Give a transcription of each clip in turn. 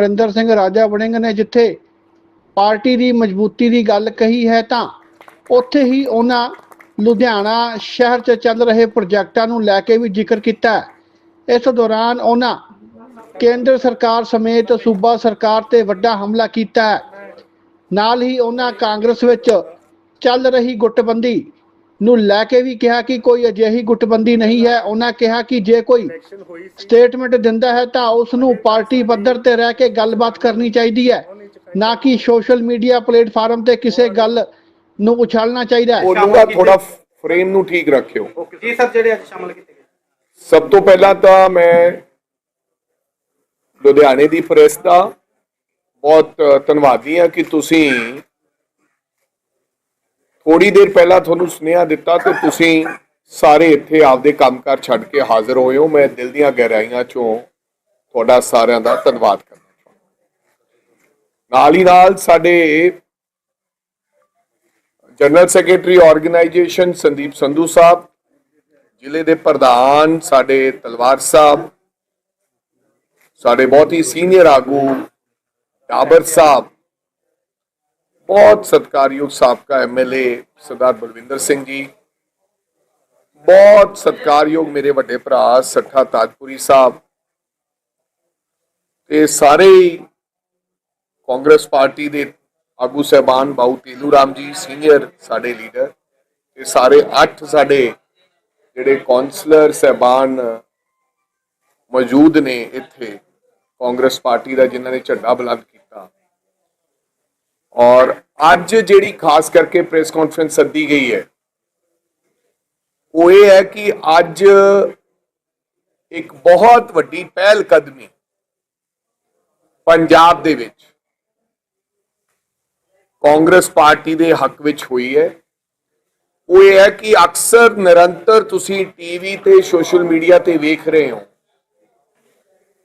ਅਮਰਿੰਦਰ ਸਿੰਘ ਰਾਜਾ ਵੜਿੰਗ ਨੇ ਜਿੱਥੇ ਪਾਰਟੀ ਦੀ ਮਜ਼ਬੂਤੀ ਦੀ ਗੱਲ ਕਹੀ ਹੈ ਤਾਂ ਉੱਥੇ ਹੀ ਉਹਨਾਂ ਲੁਧਿਆਣਾ ਸ਼ਹਿਰ 'ਚ ਚੱਲ ਰਹੇ ਪ੍ਰੋਜੈਕਟਾਂ ਨੂੰ ਲੈ ਕੇ ਵੀ ਜ਼ਿਕਰ ਕੀਤਾ ਇਸ ਦੌਰਾਨ ਉਹਨਾਂ ਕੇਂਦਰ ਸਰਕਾਰ ਸਮੇਤ ਸੂਬਾ ਸਰਕਾਰ ਤੇ ਵੱਡਾ ਹਮਲਾ ਕੀਤਾ ਹੈ। ਨਾਲ ਹੀ ਉਹਨਾਂ ਕਾਂਗਰਸ ਵਿੱਚ ਚੱਲ ਰਹੀ ਗੁੱਟਬੰਦੀ ਨੂੰ ਲੈ ਕੇ ਵੀ ਕਿਹਾ ਕਿ ਕੋਈ ਅਜਿਹੀ ਗੁੱਟਬੰਦੀ ਨਹੀਂ ਹੈ। ਉਹਨਾਂ ਕਿਹਾ ਕਿ ਜੇ ਕੋਈ ਸਟੇਟਮੈਂਟ ਦਿੰਦਾ ਹੈ ਤਾਂ ਉਸ ਨੂੰ ਪਾਰਟੀ ਪੱਧਰ ਤੇ ਰਹਿ ਕੇ ਗੱਲਬਾਤ ਕਰਨੀ ਚਾਹੀਦੀ ਹੈ। ਨਾ ਕਿ ਸੋਸ਼ਲ ਮੀਡੀਆ ਪਲੇਟਫਾਰਮ ਤੇ ਕਿਸੇ ਗੱਲ ਨੂੰ ਉਛਾਲਣਾ ਚਾਹੀਦਾ ਹੈ। ਬੋਲੂਗਾ ਥੋੜਾ ਫਰੇਮ ਨੂੰ ਠੀਕ ਰੱਖਿਓ। ਜੀ ਸਰ ਜਿਹੜੇ ਅੱਜ ਸ਼ਾਮਲ ਕੀਤੇ ਗਏ। ਸਭ ਤੋਂ ਪਹਿਲਾਂ ਤਾਂ ਮੈਂ ਲੁਧਿਆਣੇ ਦੀ ਪ੍ਰੈਸ ਦਾ ਬਹੁਤ ਧੰਨਵਾਦੀ ਹਾਂ ਕਿ ਤੁਸੀਂ ਥੋੜੀ ਦੇਰ ਪਹਿਲਾਂ ਤੁਹਾਨੂੰ ਸੁਨੇਹਾ ਦਿੱਤਾ ਤੇ ਤੁਸੀਂ ਸਾਰੇ ਇੱਥੇ ਆਪਦੇ ਕੰਮਕਾਰ ਛੱਡ ਕੇ ਹਾਜ਼ਰ ਹੋਏ ਹੋ ਮੈਂ ਦਿਲ ਦੀਆਂ ਗਹਿਰਾਈਆਂ ਚੋਂ ਤੁਹਾਡਾ ਸਾਰਿਆਂ ਦਾ ਧੰਨਵਾਦ ਕਰਨਾ ਚਾਹੁੰਦਾ ਨਾਲ ਹੀ ਨਾਲ ਸਾਡੇ general secretary organisation Sandeep Sandhu Sahib, ਜ਼ਿਲ੍ਹੇ ਦੇ ਪ੍ਰਧਾਨ ਸਾਡੇ ਤਲਵਾਰ ਸਾਹਿਬ, ਸਾਡੇ ਬਹੁਤ ਹੀ ਸੀਨੀਅਰ ਆਗੂ ਟਾਬਰ ਸਾਹਿਬ ਬਹੁਤ ਸਤਿਕਾਰਯੋਗ ਸਾਬਕਾ ਐਮਐਲਏ ਸਰਦਾਰ ਬਲਵਿੰਦਰ ਸਿੰਘ ਜੀ, ਬਹੁਤ ਸਤਿਕਾਰਯੋਗ ਮੇਰੇ ਵੱਡੇ ਭਰਾ ਸੱਠਾ ਤਾਜਪੁਰੀ ਸਾਹਿਬ ਤੇ ਸਾਰੇ ਕਾਂਗਰਸ ਪਾਰਟੀ ਦੇ ਆਗੂ ਸਹਿਬਾਨ ਬਾਊ ਤੇਲੂ ਰਾਮ ਜੀ, ਸੀਨੀਅਰ ਸਾਡੇ ਲੀਡਰ ਤੇ ਸਾਰੇ ਅੱਠ ਸਾਡੇ ਜਿਹੜੇ ਕਾਉਂਸਲਰ ਸਹਿਬਾਨ ਮੌਜੂਦ ਨੇ ਇੱਥੇ ਕਾਂਗਰਸ ਪਾਰਟੀ ਦਾ ਜਿਨ੍ਹਾਂ ਨੇ ਝੰਡਾ ਬੁਲੰਦ ਕੀਤਾ। ਔਰ ਅੱਜ ਜਿਹੜੀ ਖਾਸ ਕਰਕੇ ਪ੍ਰੈਸ ਕਾਨਫਰੰਸ ਸੱਦੀ ਗਈ ਹੈ, ਉਹ ਇਹ ਹੈ ਕਿ ਅੱਜ ਇੱਕ ਬਹੁਤ ਵੱਡੀ ਪਹਿਲ ਕਦਮੀ ਪੰਜਾਬ ਦੇ ਵਿੱਚ ਕਾਂਗਰਸ ਪਾਰਟੀ ਦੇ ਹੱਕ ਵਿੱਚ ਹੋਈ ਹੈ। ਉਹ ਇਹ ਹੈ ਕਿ ਅਕਸਰ ਨਿਰੰਤਰ ਤੁਸੀਂ ਟੀਵੀ ਤੇ ਸੋਸ਼ਲ ਮੀਡੀਆ ਤੇ ਵੇਖ ਰਹੇ ਹੋ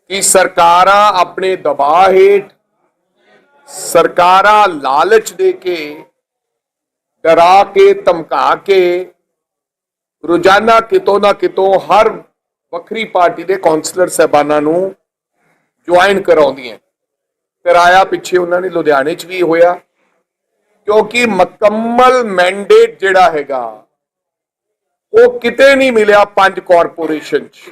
ਕਿ ਸਰਕਾਰਾਂ ਆਪਣੇ ਦਬਾਅ ਹੇਠ ਸਰਕਾਰਾਂ ਲਾਲਚ ਦੇ ਕੇ, ਡਰਾ ਕੇ, ਧਮਕਾ ਕੇ, ਰੋਜ਼ਾਨਾ ਕਿਤੋਂ ਨਾ ਕਿਤੋਂ ਹਰ ਵੱਖਰੀ ਪਾਰਟੀ ਦੇ ਕਾਉਂਸਲਰ ਸਹਿਬਾਨਾਂ ਨੂੰ ਜੁਆਇਨ ਕਰਾਉਂਦੀਆਂ ਕਿਰਾਇਆ ਪਿੱਛੇ ਉਹਨਾਂ ਨੇ ਲੁਧਿਆਣੇ 'ਚ ਵੀ ਹੋਇਆ। ਕਿਉਂਕਿ ਮੁਕੰਮਲ ਮੈਂਡੇਟ ਜਿਹੜਾ ਹੈਗਾ, ਉਹ ਕਿਤੇ ਨਹੀਂ ਮਿਲਿਆ ਪੰਜ ਕਾਰਪੋਰੇਸ਼ਨ 'ਚ,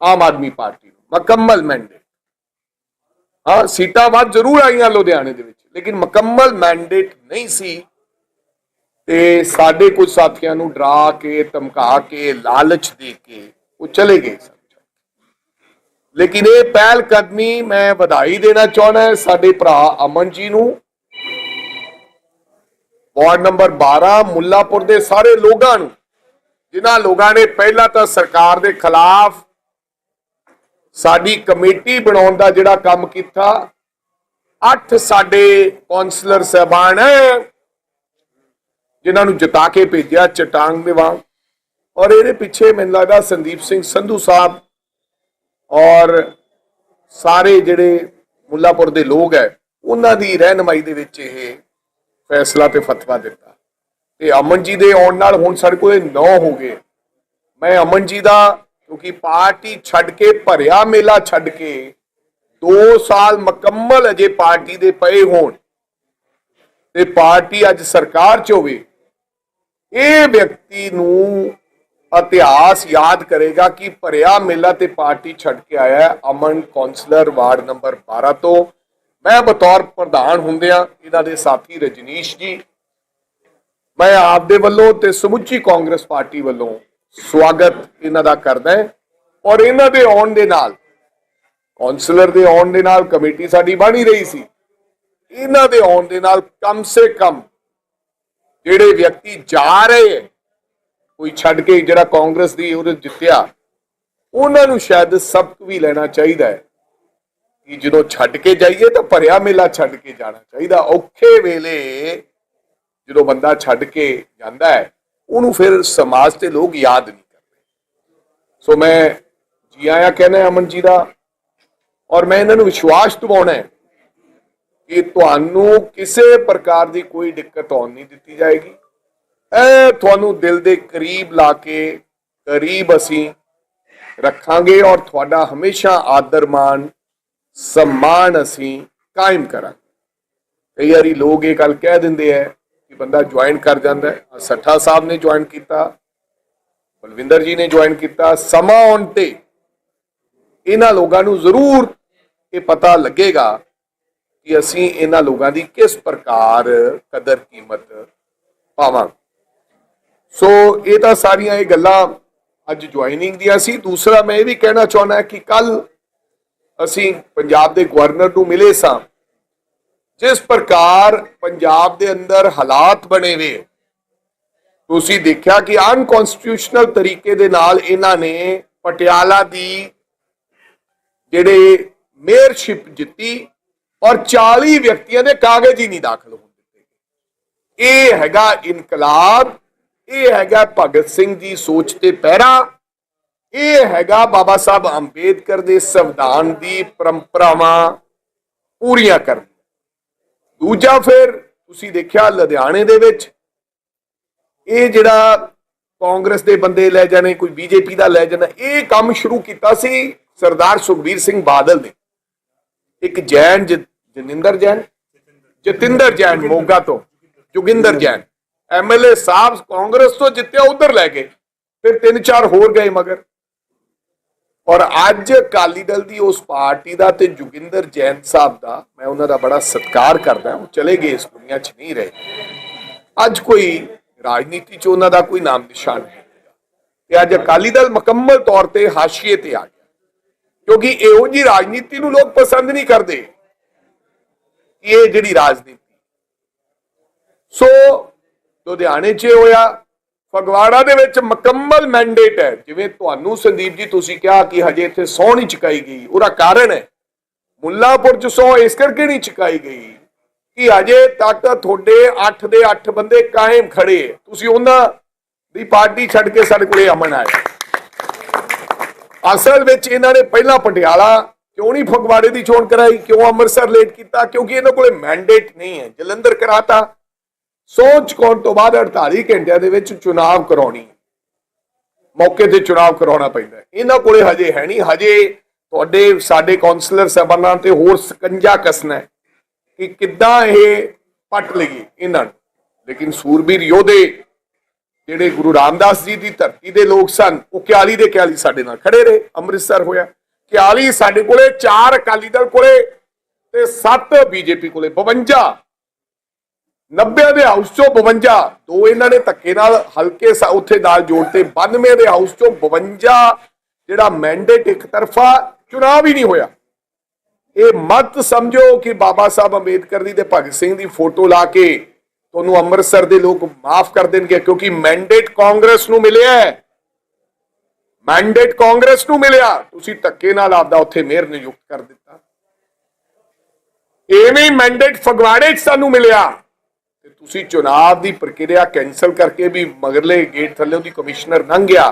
ਆਮ ਆਦਮੀ ਪਾਰਟੀ ਨੂੰ। ਮੁਕੰਮਲ ਮੈਂਡੇਟ ਹਾਂ, ਸੀਟਾਂ ਵੱਧ ਜ਼ਰੂਰ ਆਈਆਂ ਲੁਧਿਆਣੇ ਦੇ ਵਿੱਚ, ਲੇਕਿਨ ਮੁਕੰਮਲ ਮੈਂਡੇਟ ਨਹੀਂ ਸੀ। ਤੇ ਸਾਡੇ ਕੁਝ ਸਾਥੀਆਂ ਨੂੰ ਡਰਾ ਕੇ, ਧਮਕਾ ਕੇ, ਲਾਲਚ ਦੇ ਕੇ ਉਹ ਚਲੇ ਗਏ ਲੇਕਿਨ ਇਹ ਪਹਿਲ ਕਦਮੀ ਮੈਂ ਵਧਾਈ ਦੇਣਾ ਚਾਹੁੰਦਾ ਸਾਡੇ ਭਰਾ ਅਮਨ ਜੀ ਨੂੰ। ਵਾਰਡ ਨੰਬਰ 12 ਮੁੱਲਾਪੁਰ ਦੇ ਸਾਰੇ ਲੋਕਾਂ ਨੂੰ, ਜਿਨ੍ਹਾਂ ਲੋਕਾਂ ਨੇ ਪਹਿਲਾਂ ਤਾਂ ਸਰਕਾਰ ਦੇ ਖਿਲਾਫ ਸਾਡੀ ਕਮੇਟੀ ਬਣਾਉਣ ਦਾ ਜਿਹੜਾ ਕੰਮ ਕੀਤਾ, ਅੱਠ ਸਾਡੇ ਕਾਉਂਸਲਰ ਸਹਿਬਾਨ ਜਿਨ੍ਹਾਂ ਨੂੰ ਜਿਤਾ ਕੇ ਭੇਜਿਆ ਚਟਾਂਗ ਦੇ ਵਾਂਗ। ਔਰ ਇਹਦੇ ਪਿੱਛੇ ਮੈਨੂੰ ਲੱਗਦਾ ਸੰਦੀਪ ਸਿੰਘ ਸੰਧੂ ਸਾਹਿਬ ਔਰ ਸਾਰੇ ਜਿਹੜੇ ਮੁੱਲਾਪੁਰ ਦੇ ਲੋਕ ਹੈ, ਉਹਨਾਂ ਦੀ ਰਹਿਨਮਾਈ ਦੇ ਵਿੱਚ ਇਹ ਫੈਸਲਾ ਤੇ ਫਤਵਾ ਦਿੱਤਾ। ਤੇ ਅਮਨ ਜੀ ਦੇ ਆਉਣ ਨਾਲ ਹੁਣ ਸਾਡੇ ਕੋਲ 9 ਹੋ ਗਏ। ਮੈਂ ਅਮਨ ਜੀ ਦਾ ਕਿਉਂਕਿ ਪਾਰਟੀ ਛੱਡ ਕੇ ਭਰਿਆ ਮੇਲਾ ਛੱਡ ਕੇ 2 ਸਾਲ ਮੁਕੰਮਲ ਅਜੇ ਪਾਰਟੀ ਦੇ ਪਏ ਹੋਣ। ਤੇ ਪਾਰਟੀ ਅੱਜ ਸਰਕਾਰ 'ਚ ਹੋਵੇ, ਇਹ ਵਿਅਕਤੀ ਨੂੰ ਇਤਿਹਾਸ ਯਾਦ ਕਰੇਗਾ ਕਿ ਭਰਿਆ ਮੇਲਾ ਤੇ ਪਾਰਟੀ ਛੱਡ ਕੇ ਆਇਆ ਅਮਨ ਕਾਉਂਸਲਰ ਵਾਰਡ ਨੰਬਰ 12 ਤੋਂ। ਮੈਂ ਬਤੌਰ ਪ੍ਰਧਾਨ ਹੁੰਦਿਆਂ ਇਹਨਾਂ ਦੇ ਸਾਥੀ ਰਜਨੀਸ਼ ਜੀ, ਮੈਂ ਆਪ ਦੇ ਵੱਲੋਂ ਤੇ ਸਮੁੱਚੀ ਕਾਂਗਰਸ ਪਾਰਟੀ ਵੱਲੋਂ ਸਵਾਗਤ ਇਹਨਾਂ ਦਾ ਕਰਦਾ ਹੈ। ਔਰ ਇਹਨਾਂ ਦੇ ਆਉਣ ਦੇ ਨਾਲ ਕਾਉਂਸਲਰ ਦੇ ਆਉਣ ਦੇ ਨਾਲ ਕਮੇਟੀ ਸਾਡੀ ਬਣੀ ਰਹੀ ਸੀ। ਇਹਨਾਂ ਦੇ ਆਉਣ ਦੇ ਨਾਲ ਕਮ ਸੇ ਕਮ ਜਿਹੜੇ ਵਿਅਕਤੀ ਜਾ ਰਹੇ ਹੈ, ਕੋਈ ਛੱਡ ਕੇ ਜਿਹੜਾ ਕਾਂਗਰਸ ਦੀ ਉਹਦੇ ਜਿੱਤਿਆ, ਉਹਨਾਂ ਨੂੰ ਸ਼ਾਇਦ ਸਬਕ ਵੀ ਲੈਣਾ ਚਾਹੀਦਾ ਹੈ ਕਿ ਜਦੋਂ ਛੱਡ ਕੇ ਜਾਈਏ ਤਾਂ ਭਰਿਆ ਮੇਲਾ ਛੱਡ ਕੇ ਜਾਣਾ ਚਾਹੀਦਾ। ਔਖੇ ਵੇਲੇ ਜਦੋਂ ਬੰਦਾ ਛੱਡ ਕੇ ਜਾਂਦਾ ਹੈ ਉਹਨੂੰ ਫਿਰ ਸਮਾਜ ਤੇ ਲੋਕ ਯਾਦ ਨਹੀਂ ਕਰਦੇ। ਸੋ ਮੈਂ ਜੀ ਆਇਆ ਕਹਿੰਦਾ ਅਮਨ ਜੀ ਦਾ, ਔਰ ਮੈਂ ਇਹਨਾਂ ਨੂੰ ਵਿਸ਼ਵਾਸ ਦਿਵਾਉਣਾ ਹੈ ਕਿ ਤੁਹਾਨੂੰ ਕਿਸੇ ਪ੍ਰਕਾਰ ਦੀ ਕੋਈ ਦਿੱਕਤ ਆਉਣ ਨਹੀਂ ਦਿੱਤੀ ਜਾਏਗੀ। ਇਹ ਤੁਹਾਨੂੰ ਦਿਲ ਦੇ ਕਰੀਬ ਲਾ ਕੇ ਕਰੀਬ ਅਸੀਂ ਰੱਖਾਂਗੇ ਔਰ ਤੁਹਾਡਾ ਹਮੇਸ਼ਾ ਆਦਰ, ਮਾਣ, ਸਨਮਾਨ ਅਸੀਂ ਕਾਇਮ ਕਰਾਂਗੇ। ਕਈ ਵਾਰੀ ਲੋਕ ਇਹ ਗੱਲ ਕਹਿ ਦਿੰਦੇ ਆ ਕਿ ਬੰਦਾ ਜੁਆਇਨ ਕਰ ਜਾਂਦਾ ਹੈ। ਸੱਠਾ ਸਾਹਿਬ ਨੇ ਜੁਆਇਨ ਕੀਤਾ, ਬਲਵਿੰਦਰ ਜੀ ਨੇ ਜੁਆਇਨ ਕੀਤਾ। ਸਮਾਂ ਆਉਣ ਤੇ ਇਹਨਾਂ ਲੋਕਾਂ ਨੂੰ ਜ਼ਰੂਰ ਇਹ ਪਤਾ ਲੱਗੇਗਾ ਕਿ ਅਸੀਂ ਇਹਨਾਂ ਲੋਕਾਂ ਦੀ ਕਿਸ ਪ੍ਰਕਾਰ ਕਦਰ ਕੀਮਤ ਪਾਵਾਂ ਸੋ ਇਹ ਤਾਂ ਸਾਰੀਆਂ ਇਹ ਗੱਲਾਂ ਅੱਜ ਜੁਆਇਨਿੰਗ ਦੀਆਂ ਸੀ। ਦੂਸਰਾ ਮੈਂ ਇਹ ਵੀ ਕਹਿਣਾ ਚਾਹੁੰਦਾ ਕਿ ਕੱਲ ਅਸੀਂ ਪੰਜਾਬ ਦੇ ਗਵਰਨਰ ਨੂੰ ਮਿਲੇ ਸਾਂ। ਜਿਸ ਪ੍ਰਕਾਰ ਪੰਜਾਬ ਦੇ ਅੰਦਰ ਹਾਲਾਤ ਬਣੇ ਵੇ, ਤੁਸੀਂ ਦੇਖਿਆ ਕਿ ਅਨਕਨਸਟੀਟਿਊਸ਼ਨਲ ਤਰੀਕੇ ਦੇ ਨਾਲ ਇਹਨਾਂ ਨੇ ਪਟਿਆਲਾ ਦੀ ਜਿਹੜੇ ਮੇਅਰਸ਼ਿਪ ਜਿੱਤੀ ਔਰ 40 ਵਿਅਕਤੀਆਂ ਦੇ ਕਾਗਜ਼ ਹੀ ਨਹੀਂ ਦਾਖਲ ਹੋਣ ਦਿੱਤੇ। ਇਹ ਹੈਗਾ ਇਨਕਲਾਬ, ਇਹ ਹੈਗਾ ਭਗਤ ਸਿੰਘ ਦੀ ਸੋਚ ਤੇ ਪਹਿਰਾ, ਇਹ ਹੈਗਾ ਬਾਬਾ ਸਾਹਿਬ ਅੰਬੇਦਕਰ ਦੇ ਸੰਵਿਧਾਨ ਦੀ ਪਰੰਪਰਾਵਾਂ ਪੂਰੀਆਂ ਕਰਨਾ। ਦੂਜਾ ਫਿਰ ਤੁਸੀਂ ਦੇਖਿਆ ਲੁਧਿਆਣੇ ਦੇ ਵਿੱਚ, ਇਹ ਜਿਹੜਾ ਕਾਂਗਰਸ ਦੇ ਬੰਦੇ ਲੈ ਜਾਣੇ, ਕੋਈ ਬੀਜੇਪੀ ਦਾ ਲੈ ਜਾਣਾ, ਇਹ ਕੰਮ ਸ਼ੁਰੂ ਕੀਤਾ ਸੀ ਸਰਦਾਰ ਸੁਖਬੀਰ ਸਿੰਘ ਬਾਦਲ ਨੇ। ਇੱਕ ਜੈਨ ਜ- ਜਨਿੰਦਰ ਜੈਨ? ਜਤਿੰਦਰ ਜੈਨ ਮੋਗਾ ਤੋਂ, ਜੋਗਿੰਦਰ ਜੈਨ। ਐਮਐਲਏ ਸਾਹਿਬ ਕਾਂਗਰਸ ਤੋਂ ਜਿੱਤਿਆ, ਉਧਰ ਲੈ ਗਏ। ਫਿਰ ਤਿੰਨ ਚਾਰ ਹੋਰ ਗਏ ਮਗਰ। ਔਰ ਅੱਜ ਅਕਾਲੀ ਦਲ ਦੀ ਉਸ ਪਾਰਟੀ ਦਾ ਤੇ ਜੋਗਿੰਦਰ ਜੈਨ ਸਾਹਿਬ ਦਾ, ਮੈਂ ਉਹਨਾਂ ਦਾ ਬੜਾ ਸਤਿਕਾਰ ਕਰਦਾ ਉਹ ਚਲੇ ਗਏ ਇਸ ਦੁਨੀਆ 'ਚ ਨਹੀਂ ਰਹੇ। ਅੱਜ ਕੋਈ ਰਾਜਨੀਤੀ 'ਚ ਉਹਨਾਂ ਦਾ ਕੋਈ ਨਾਮ ਨਿਸ਼ਾਨ ਨਹੀਂ ਤੇ ਅੱਜ ਅਕਾਲੀ ਦਲ ਮੁਕੰਮਲ ਤੌਰ ਤੇ ਹਾਸ਼ੀਏ ਤੇ ਆ ਗਿਆ। ਕਿਉਂਕਿ ਇਹੋ ਜੀ ਰਾਜਨੀਤੀ ਨੂੰ ਲੋਕ ਪਸੰਦ ਨਹੀਂ ਕਰਦੇ। ਇਹ ਜਿਹੜੀ ਰਾਜਨੀਤੀ। ਸੋ, ਲੁਧਿਆਣੇ 'ਚ ਇਹ ਹੋਇਆ ਫਗਵਾੜਾ ਦੇ ਵਿੱਚ ਮੁਕੰਮਲ ਮੈਂਡੇਟ ਹੈ। ਜਿਵੇਂ ਤੁਹਾਨੂੰ ਸੰਦੀਪ ਜੀ ਤੁਸੀਂ ਕਿਹਾ ਕਿ ਹਜੇ ਇੱਥੇ ਸੌ ਨਹੀਂ ਚੁਕਾਈ ਗਈ, ਉਹਦਾ ਕਾਰਨ ਹੈ। ਮੁੱਲਾਪੁਰ 'ਚ ਸੌ ਇਸ ਕਰਕੇ ਨਹੀਂ ਚੁਕਾਈ ਗਈ ਕਿ ਹਜੇ ਤੱਕ ਤੁਹਾਡੇ 8 ਦੇ 8 ਬੰਦੇ ਕਾਇਮ ਖੜੇ ਤੁਸੀਂ ਉਹਨਾਂ ਦੀ ਪਾਰਟੀ ਛੱਡ ਕੇ ਸਾਡੇ ਕੋਲੇ ਅਮਨ ਆਇਆ ਅਸਲ ਵਿੱਚ ਇਹਨਾਂ ਨੇ ਪਹਿਲਾਂ ਪਟਿਆਲਾ ਕਿਉਂ ਨਹੀਂ ਫਗਵਾੜੇ ਦੀ ਚੋਣ ਕਰਾਈ, ਕਿਉਂ ਅੰਮ੍ਰਿਤਸਰ ਲੇਟ ਕੀਤਾ, ਕਿਉਂਕਿ ਇਹਨਾਂ ਕੋਲੇ ਮੈਂਡੇਟ ਨਹੀਂ ਹੈ। ਜਲੰਧਰ ਕਰਾਤਾ ਸੋਚ ਚੁਕਾਉਣ ਤੋਂ ਬਾਅਦ 48 ਘੰਟਿਆਂ ਦੇ ਵਿੱਚ ਚੁਣਾਵ ਕਰਾਉਣੀ ਮੌਕੇ ਤੇ ਚੁਣਾਵ ਕਰਾਉਣਾ ਪੈਂਦਾ ਇਹਨਾਂ ਕੋਲੇ ਹਜੇ ਹੈ ਨਹੀਂ। ਹਜੇ ਤੁਹਾਡੇ, ਸਾਡੇ ਕਾਉਂਸਲਰ ਸਾਹਿਬਾਨਾਂ ਤੇ ਹੋਰ ਸਕੰਜਾ ਕੱਸਣਾ ਹੈ ਕਿ ਕਿੱਦਾਂ ਇਹ ਪੱਟ ਲਈਏ ਇਹਨਾਂ ਨੂੰ। ਲੇਕਿਨ ਸੂਰਬੀਰ ਯੋਧੇ ਜਿਹੜੇ ਗੁਰੂ ਰਾਮਦਾਸ ਜੀ ਦੀ ਧਰਤੀ ਦੇ ਲੋਕ ਸਨ, ਉਹ 41 ਦੇ 41 ਸਾਡੇ ਨਾਲ ਖੜੇ ਰਹੇ, ਅੰਮ੍ਰਿਤਸਰ ਹੋਇਆ। 41 ਸਾਡੇ ਕੋਲੇ, ਚਾਰ ਅਕਾਲੀ ਦਲ ਕੋਲੇ ਤੇ 7 ਬੀਜੇਪੀ ਕੋਲੇ 52 90 ਦੇ ਹਾਊਸ ਚੋਂ 52 ਦੋ ਇਹਨਾਂ ਨੇ ਧੱਕੇ ਨਾਲ ਹਲਕੇ ਉੱਥੇ ਨਾਲ ਜੋੜਤੇ 92 ਦੇ ਹਾਊਸ ਚੋਂ 52 ਜਿਹੜਾ ਮੈਂਡੇਟ ਇੱਕ ਤਰਫਾ ਚੁਣਾਵ ਹੀ ਨਹੀਂ ਹੋਇਆ। ਇਹ ਮਤ ਸਮਝੋ ਕਿ ਬਾਬਾ ਸਾਹਿਬ ਅੰਬੇਦਕਰ ਦੀ ਤੇ ਭਗਤ ਸਿੰਘ ਦੀ ਫੋਟੋ ਲਾ ਕੇ ਤੁਹਾਨੂੰ ਅੰਮ੍ਰਿਤਸਰ ਦੇ ਲੋਕ ਮਾਫ ਕਰ ਦੇਣਗੇ, ਕਿਉਂਕਿ ਮੈਂਡੇਟ ਕਾਂਗਰਸ ਨੂੰ ਮਿਲਿਆ ਹੈ। ਮੈਂਡੇਟ ਕਾਂਗਰਸ ਨੂੰ ਮਿਲਿਆ। ਤੁਸੀਂ ਧੱਕੇ ਨਾਲ ਆਪਦਾ ਉੱਥੇ ਮੇਅਰ ਨਿਯੁਕਤ ਕਰ ਦਿੱਤਾ। ਐਵੇਂ ਮੈਂਡੇਟ ਫਗਵਾੜੇ 'ਚ ਸਾਨੂੰ ਮਿਲਿਆ। ਤੇ ਤੁਸੀਂ ਚੁਣਾਵ ਦੀ ਪ੍ਰਕਿਰਿਆ ਕੈਨਸਲ ਕਰਕੇ ਵੀ ਮਗਰਲੇ ਗੇਟ ਥੱਲੇ ਉਹਦੀ ਕਮਿਸ਼ਨਰ ਲੰਘ ਗਿਆ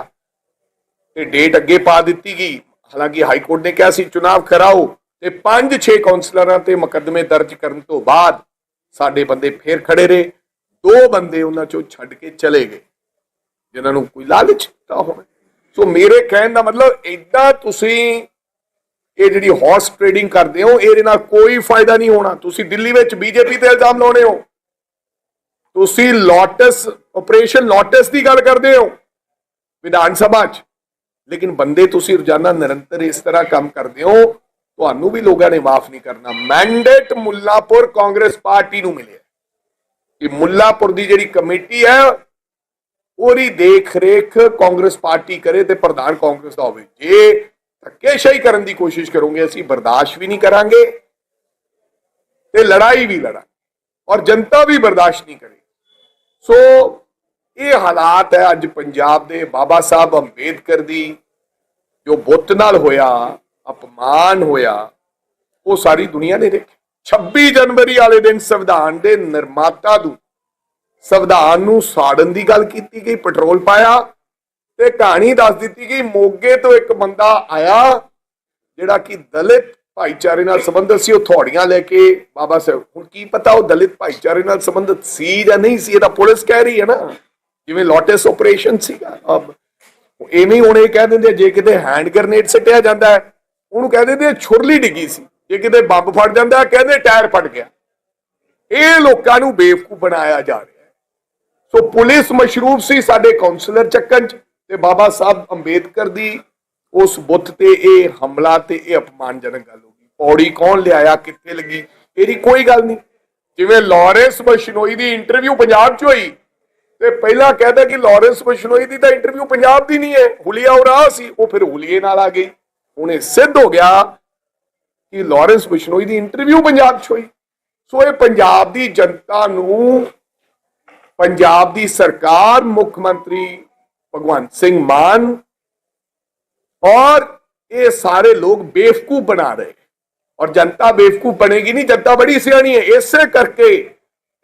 ਤੇ ਡੇਟ ਅੱਗੇ ਪਾ ਦਿੱਤੀ ਗਈ। ਹਾਲਾਂਕਿ ਹਾਈ ਕੋਰਟ ਨੇ ਕਿਹਾ ਸੀ ਚੁਣਾਵ ਕਰਾਓ ਤੇ 5-6 ਕਾਉਂਸਲਰਾਂ ਤੇ ਮੁਕੱਦਮੇ ਦਰਜ ਕਰਨ ਤੋਂ ਬਾਅਦ ਸਾਡੇ ਬੰਦੇ ਫੇਰ ਖੜੇ ਰਹੇ। ਦੋ ਬੰਦੇ ਉਹਨਾਂ ਚੋਂ ਛੱਡ ਕੇ ਚਲੇ ਗਏ। ਜਿਨ੍ਹਾਂ ਨੂੰ ਕੋਈ ਲਾਲਚ ਤਾਂ ਹੋਵੇ। ਸੋ ਮੇਰੇ ਕਹਿਣ ਦਾ ਮਤਲਬ ਇਦਾਂ ਤੁਸੀਂ ਇਹ ਜਿਹੜੀ ਹਾਰਸ ਟ੍ਰੇਡਿੰਗ ਕਰਦੇ ਹੋ, ਇਹਦੇ ਨਾਲ ਕੋਈ ਫਾਇਦਾ ਨਹੀਂ ਹੋਣਾ। ਤੁਸੀਂ ਦਿੱਲੀ ਵਿੱਚ ਬੀਜੇਪੀ ਤੇ ਇਲਜ਼ਾਮ ਲਾਉਣੇ ਹੋ। ਤੁਸੀਂ ਲੋਟਸ ਆਪਰੇਸ਼ਨ ਲੋਟਸ ਦੀ ਗੱਲ ਕਰਦੇ ਹੋ ਵਿਧਾਨ ਸਭਾ 'ਚ। ਲੇਕਿਨ ਬੰਦੇ ਤੁਸੀਂ ਰੋਜ਼ਾਨਾ ਨਿਰੰਤਰ ਇਸ ਤਰ੍ਹਾਂ ਕੰਮ ਕਰਦੇ ਹੋ, ਤੁਹਾਨੂੰ ਵੀ ਲੋਕਾਂ ਨੇ ਮਾਫ ਨਹੀਂ ਕਰਨਾ। ਮੈਂਡੇਟ ਮੁੱਲਾਪੁਰ ਕਾਂਗਰਸ ਪਾਰਟੀ ਨੂੰ ਮਿਲਿਆ। ਕਿ ਮੁੱਲਾਪੁਰ ਦੀ ਜਿਹੜੀ ਕਮੇਟੀ ਹੈ, ਉਹਦੀ ਦੇਖ ਰੇਖ ਕਾਂਗਰਸ ਪਾਰਟੀ ਕਰੇ ਤੇ ਪ੍ਰਧਾਨ ਕਾਂਗਰਸ ਦਾ ਹੋਵੇ। ਜੇ ਧੱਕੇਸ਼ਾਹੀ ਕਰਨ ਦੀ ਕੋਸ਼ਿਸ਼ ਕਰੋਗੇ, ਅਸੀਂ ਬਰਦਾਸ਼ਤ ਵੀ ਨਹੀਂ ਕਰਾਂਗੇ ਤੇ ਲੜਾਈ ਵੀ ਲੜਾਂਗੇ। ਔਰ ਜਨਤਾ ਵੀ ਬਰਦਾਸ਼ਤ ਨਹੀਂ ਕਰੇਗੀ ਸੋ ਇਹ ਹਾਲਾਤ ਹੈ ਅੱਜ ਪੰਜਾਬ ਦੇ ਬਾਬਾ ਸਾਹਿਬ ਅੰਬੇਦਕਰ ਦੀ, ਜੋ ਬੁੱਤ ਨਾਲ ਹੋਇਆ, ਅਪਮਾਨ ਹੋਇਆ, ਉਹ ਸਾਰੀ ਦੁਨੀਆ ਨੇ ਦੇਖਿਆ 26 ਜਨਵਰੀ ਵਾਲੇ ਦਿਨ ਸੰਵਿਧਾਨ ਦੇ ਨਿਰਮਾਤਾ ਨੂੰ ਸੰਵਿਧਾਨ ਨੂੰ ਸਾੜਨ ਦੀ ਗੱਲ ਕੀਤੀ ਗਈ, ਪੈਟਰੋਲ ਪਾਇਆ ਤੇ ਕਹਾਣੀ ਦੱਸ ਦਿੱਤੀ ਗਈ, ਮੋਗੇ ਤੋਂ ਇੱਕ ਬੰਦਾ ਆਇਆ, ਜਿਹੜਾ ਕਿ ਦਲਿਤ ਭਾਈਚਾਰੇ ਨਾਲ ਸੰਬੰਧਿਤ ਸੀ ਉਹ ਥੋੜੀਆਂ ਲੈ ਕੇ ਬਾਬਾ ਸਾਹਿਬ। ਹੁਣ ਕੀ ਪਤਾ ਉਹ ਦਲਿਤ ਭਾਈਚਾਰੇ ਨਾਲ ਸੰਬੰਧਿਤ ਸੀ ਜਾਂ ਨਹੀਂ ਸੀ ਇਹਦਾ ਪੁਲਿਸ ਕਹਿ ਰਹੀ ਹੈ ਨਾ। ਜਿਵੇਂ ਲੋਟਸ ਆਪਰੇਸ਼ਨ ਸੀਗਾ ਅਬ ਐਵੇਂ ਹੀ ਹੁਣ ਇਹ ਕਹਿ ਦਿੰਦੇ ਜੇ ਕਿਤੇ ਹੈਂਡ ਗ੍ਰਨੇਡ ਸਿੱਟਿਆ ਜਾਂਦਾ ਉਹਨੂੰ ਕਹਿ ਦਿੰਦੇ ਛੁਰਲੀ ਡਿੱਗੀ ਸੀ। ਜੇ ਕਿਤੇ ਬੰਬ ਫਟ ਜਾਂਦਾ ਕਹਿੰਦੇ ਟਾਇਰ ਫਟ ਗਿਆ। ਇਹ ਲੋਕਾਂ ਨੂੰ ਬੇਵਕੂਫ ਬਣਾਇਆ ਜਾ ਰਿਹਾ ਸੋ ਪੁਲਿਸ ਮਸ਼ਰੂਫ ਸੀ ਸਾਡੇ ਕਾਉਂਸਲਰ ਚੱਕਣ ਚ ਤੇ ਬਾਬਾ ਸਾਹਿਬ ਅੰਬੇਦਕਰ ਦੀ ਉਸ ਬੁੱਤ ਤੇ ਇਹ ਹਮਲਾ ਤੇ ਇਹ ਅਪਮਾਨਜਨਕ ਗੱਲ ਪੌੜੀ ਕੌਣ ਲਿਆਇਆ, ਕਿੱਥੇ ਲੱਗੀ, ਇਹਦੀ ਕੋਈ ਗੱਲ ਨਹੀਂ। ਜਿਵੇਂ ਲਾਰੈਂਸ ਬਸ਼ਨੋਈ ਦੀ ਇੰਟਰਵਿਊ ਪੰਜਾਬ 'ਚ ਹੋਈ, ਤੇ ਪਹਿਲਾਂ ਕਹਿੰਦਾ ਕਿ ਲਾਰੈਂਸ ਬਸ਼ਨੋਈ ਦੀ ਤਾਂ ਇੰਟਰਵਿਊ ਪੰਜਾਬ ਦੀ ਨਹੀਂ ਹੈ, ਹੁਲੀਆ ਉਰਾ ਸੀ, ਉਹ ਫਿਰ ਹੁਲੀਏ ਨਾਲ ਆ ਗਈ। ਹੁਣ ਇਹ ਸਿੱਧ ਹੋ ਗਿਆ ਕਿ ਲਾਰੈਂਸ ਬਸ਼ਨੋਈ ਦੀ ਇੰਟਰਵਿਊ ਪੰਜਾਬ 'ਚ ਹੋਈ। ਸੋ ਇਹ ਪੰਜਾਬ ਦੀ ਜਨਤਾ ਨੂੰ, ਪੰਜਾਬ ਦੀ ਸਰਕਾਰ, ਮੁੱਖ ਮੰਤਰੀ ਭਗਵੰਤ ਸਿੰਘ ਮਾਨ ਔਰ ਇਹ ਸਾਰੇ ਲੋਕ ਬੇਵਕੂਫ ਬਣਾ ਰਹੇ ਔਰ ਜਨਤਾ ਬੇਵਕੂਫ ਬਣੇਗੀ ਨਹੀਂ, ਜਨਤਾ ਬੜੀ ਸਿਆਣੀ ਹੈ। ਇਸੇ ਕਰਕੇ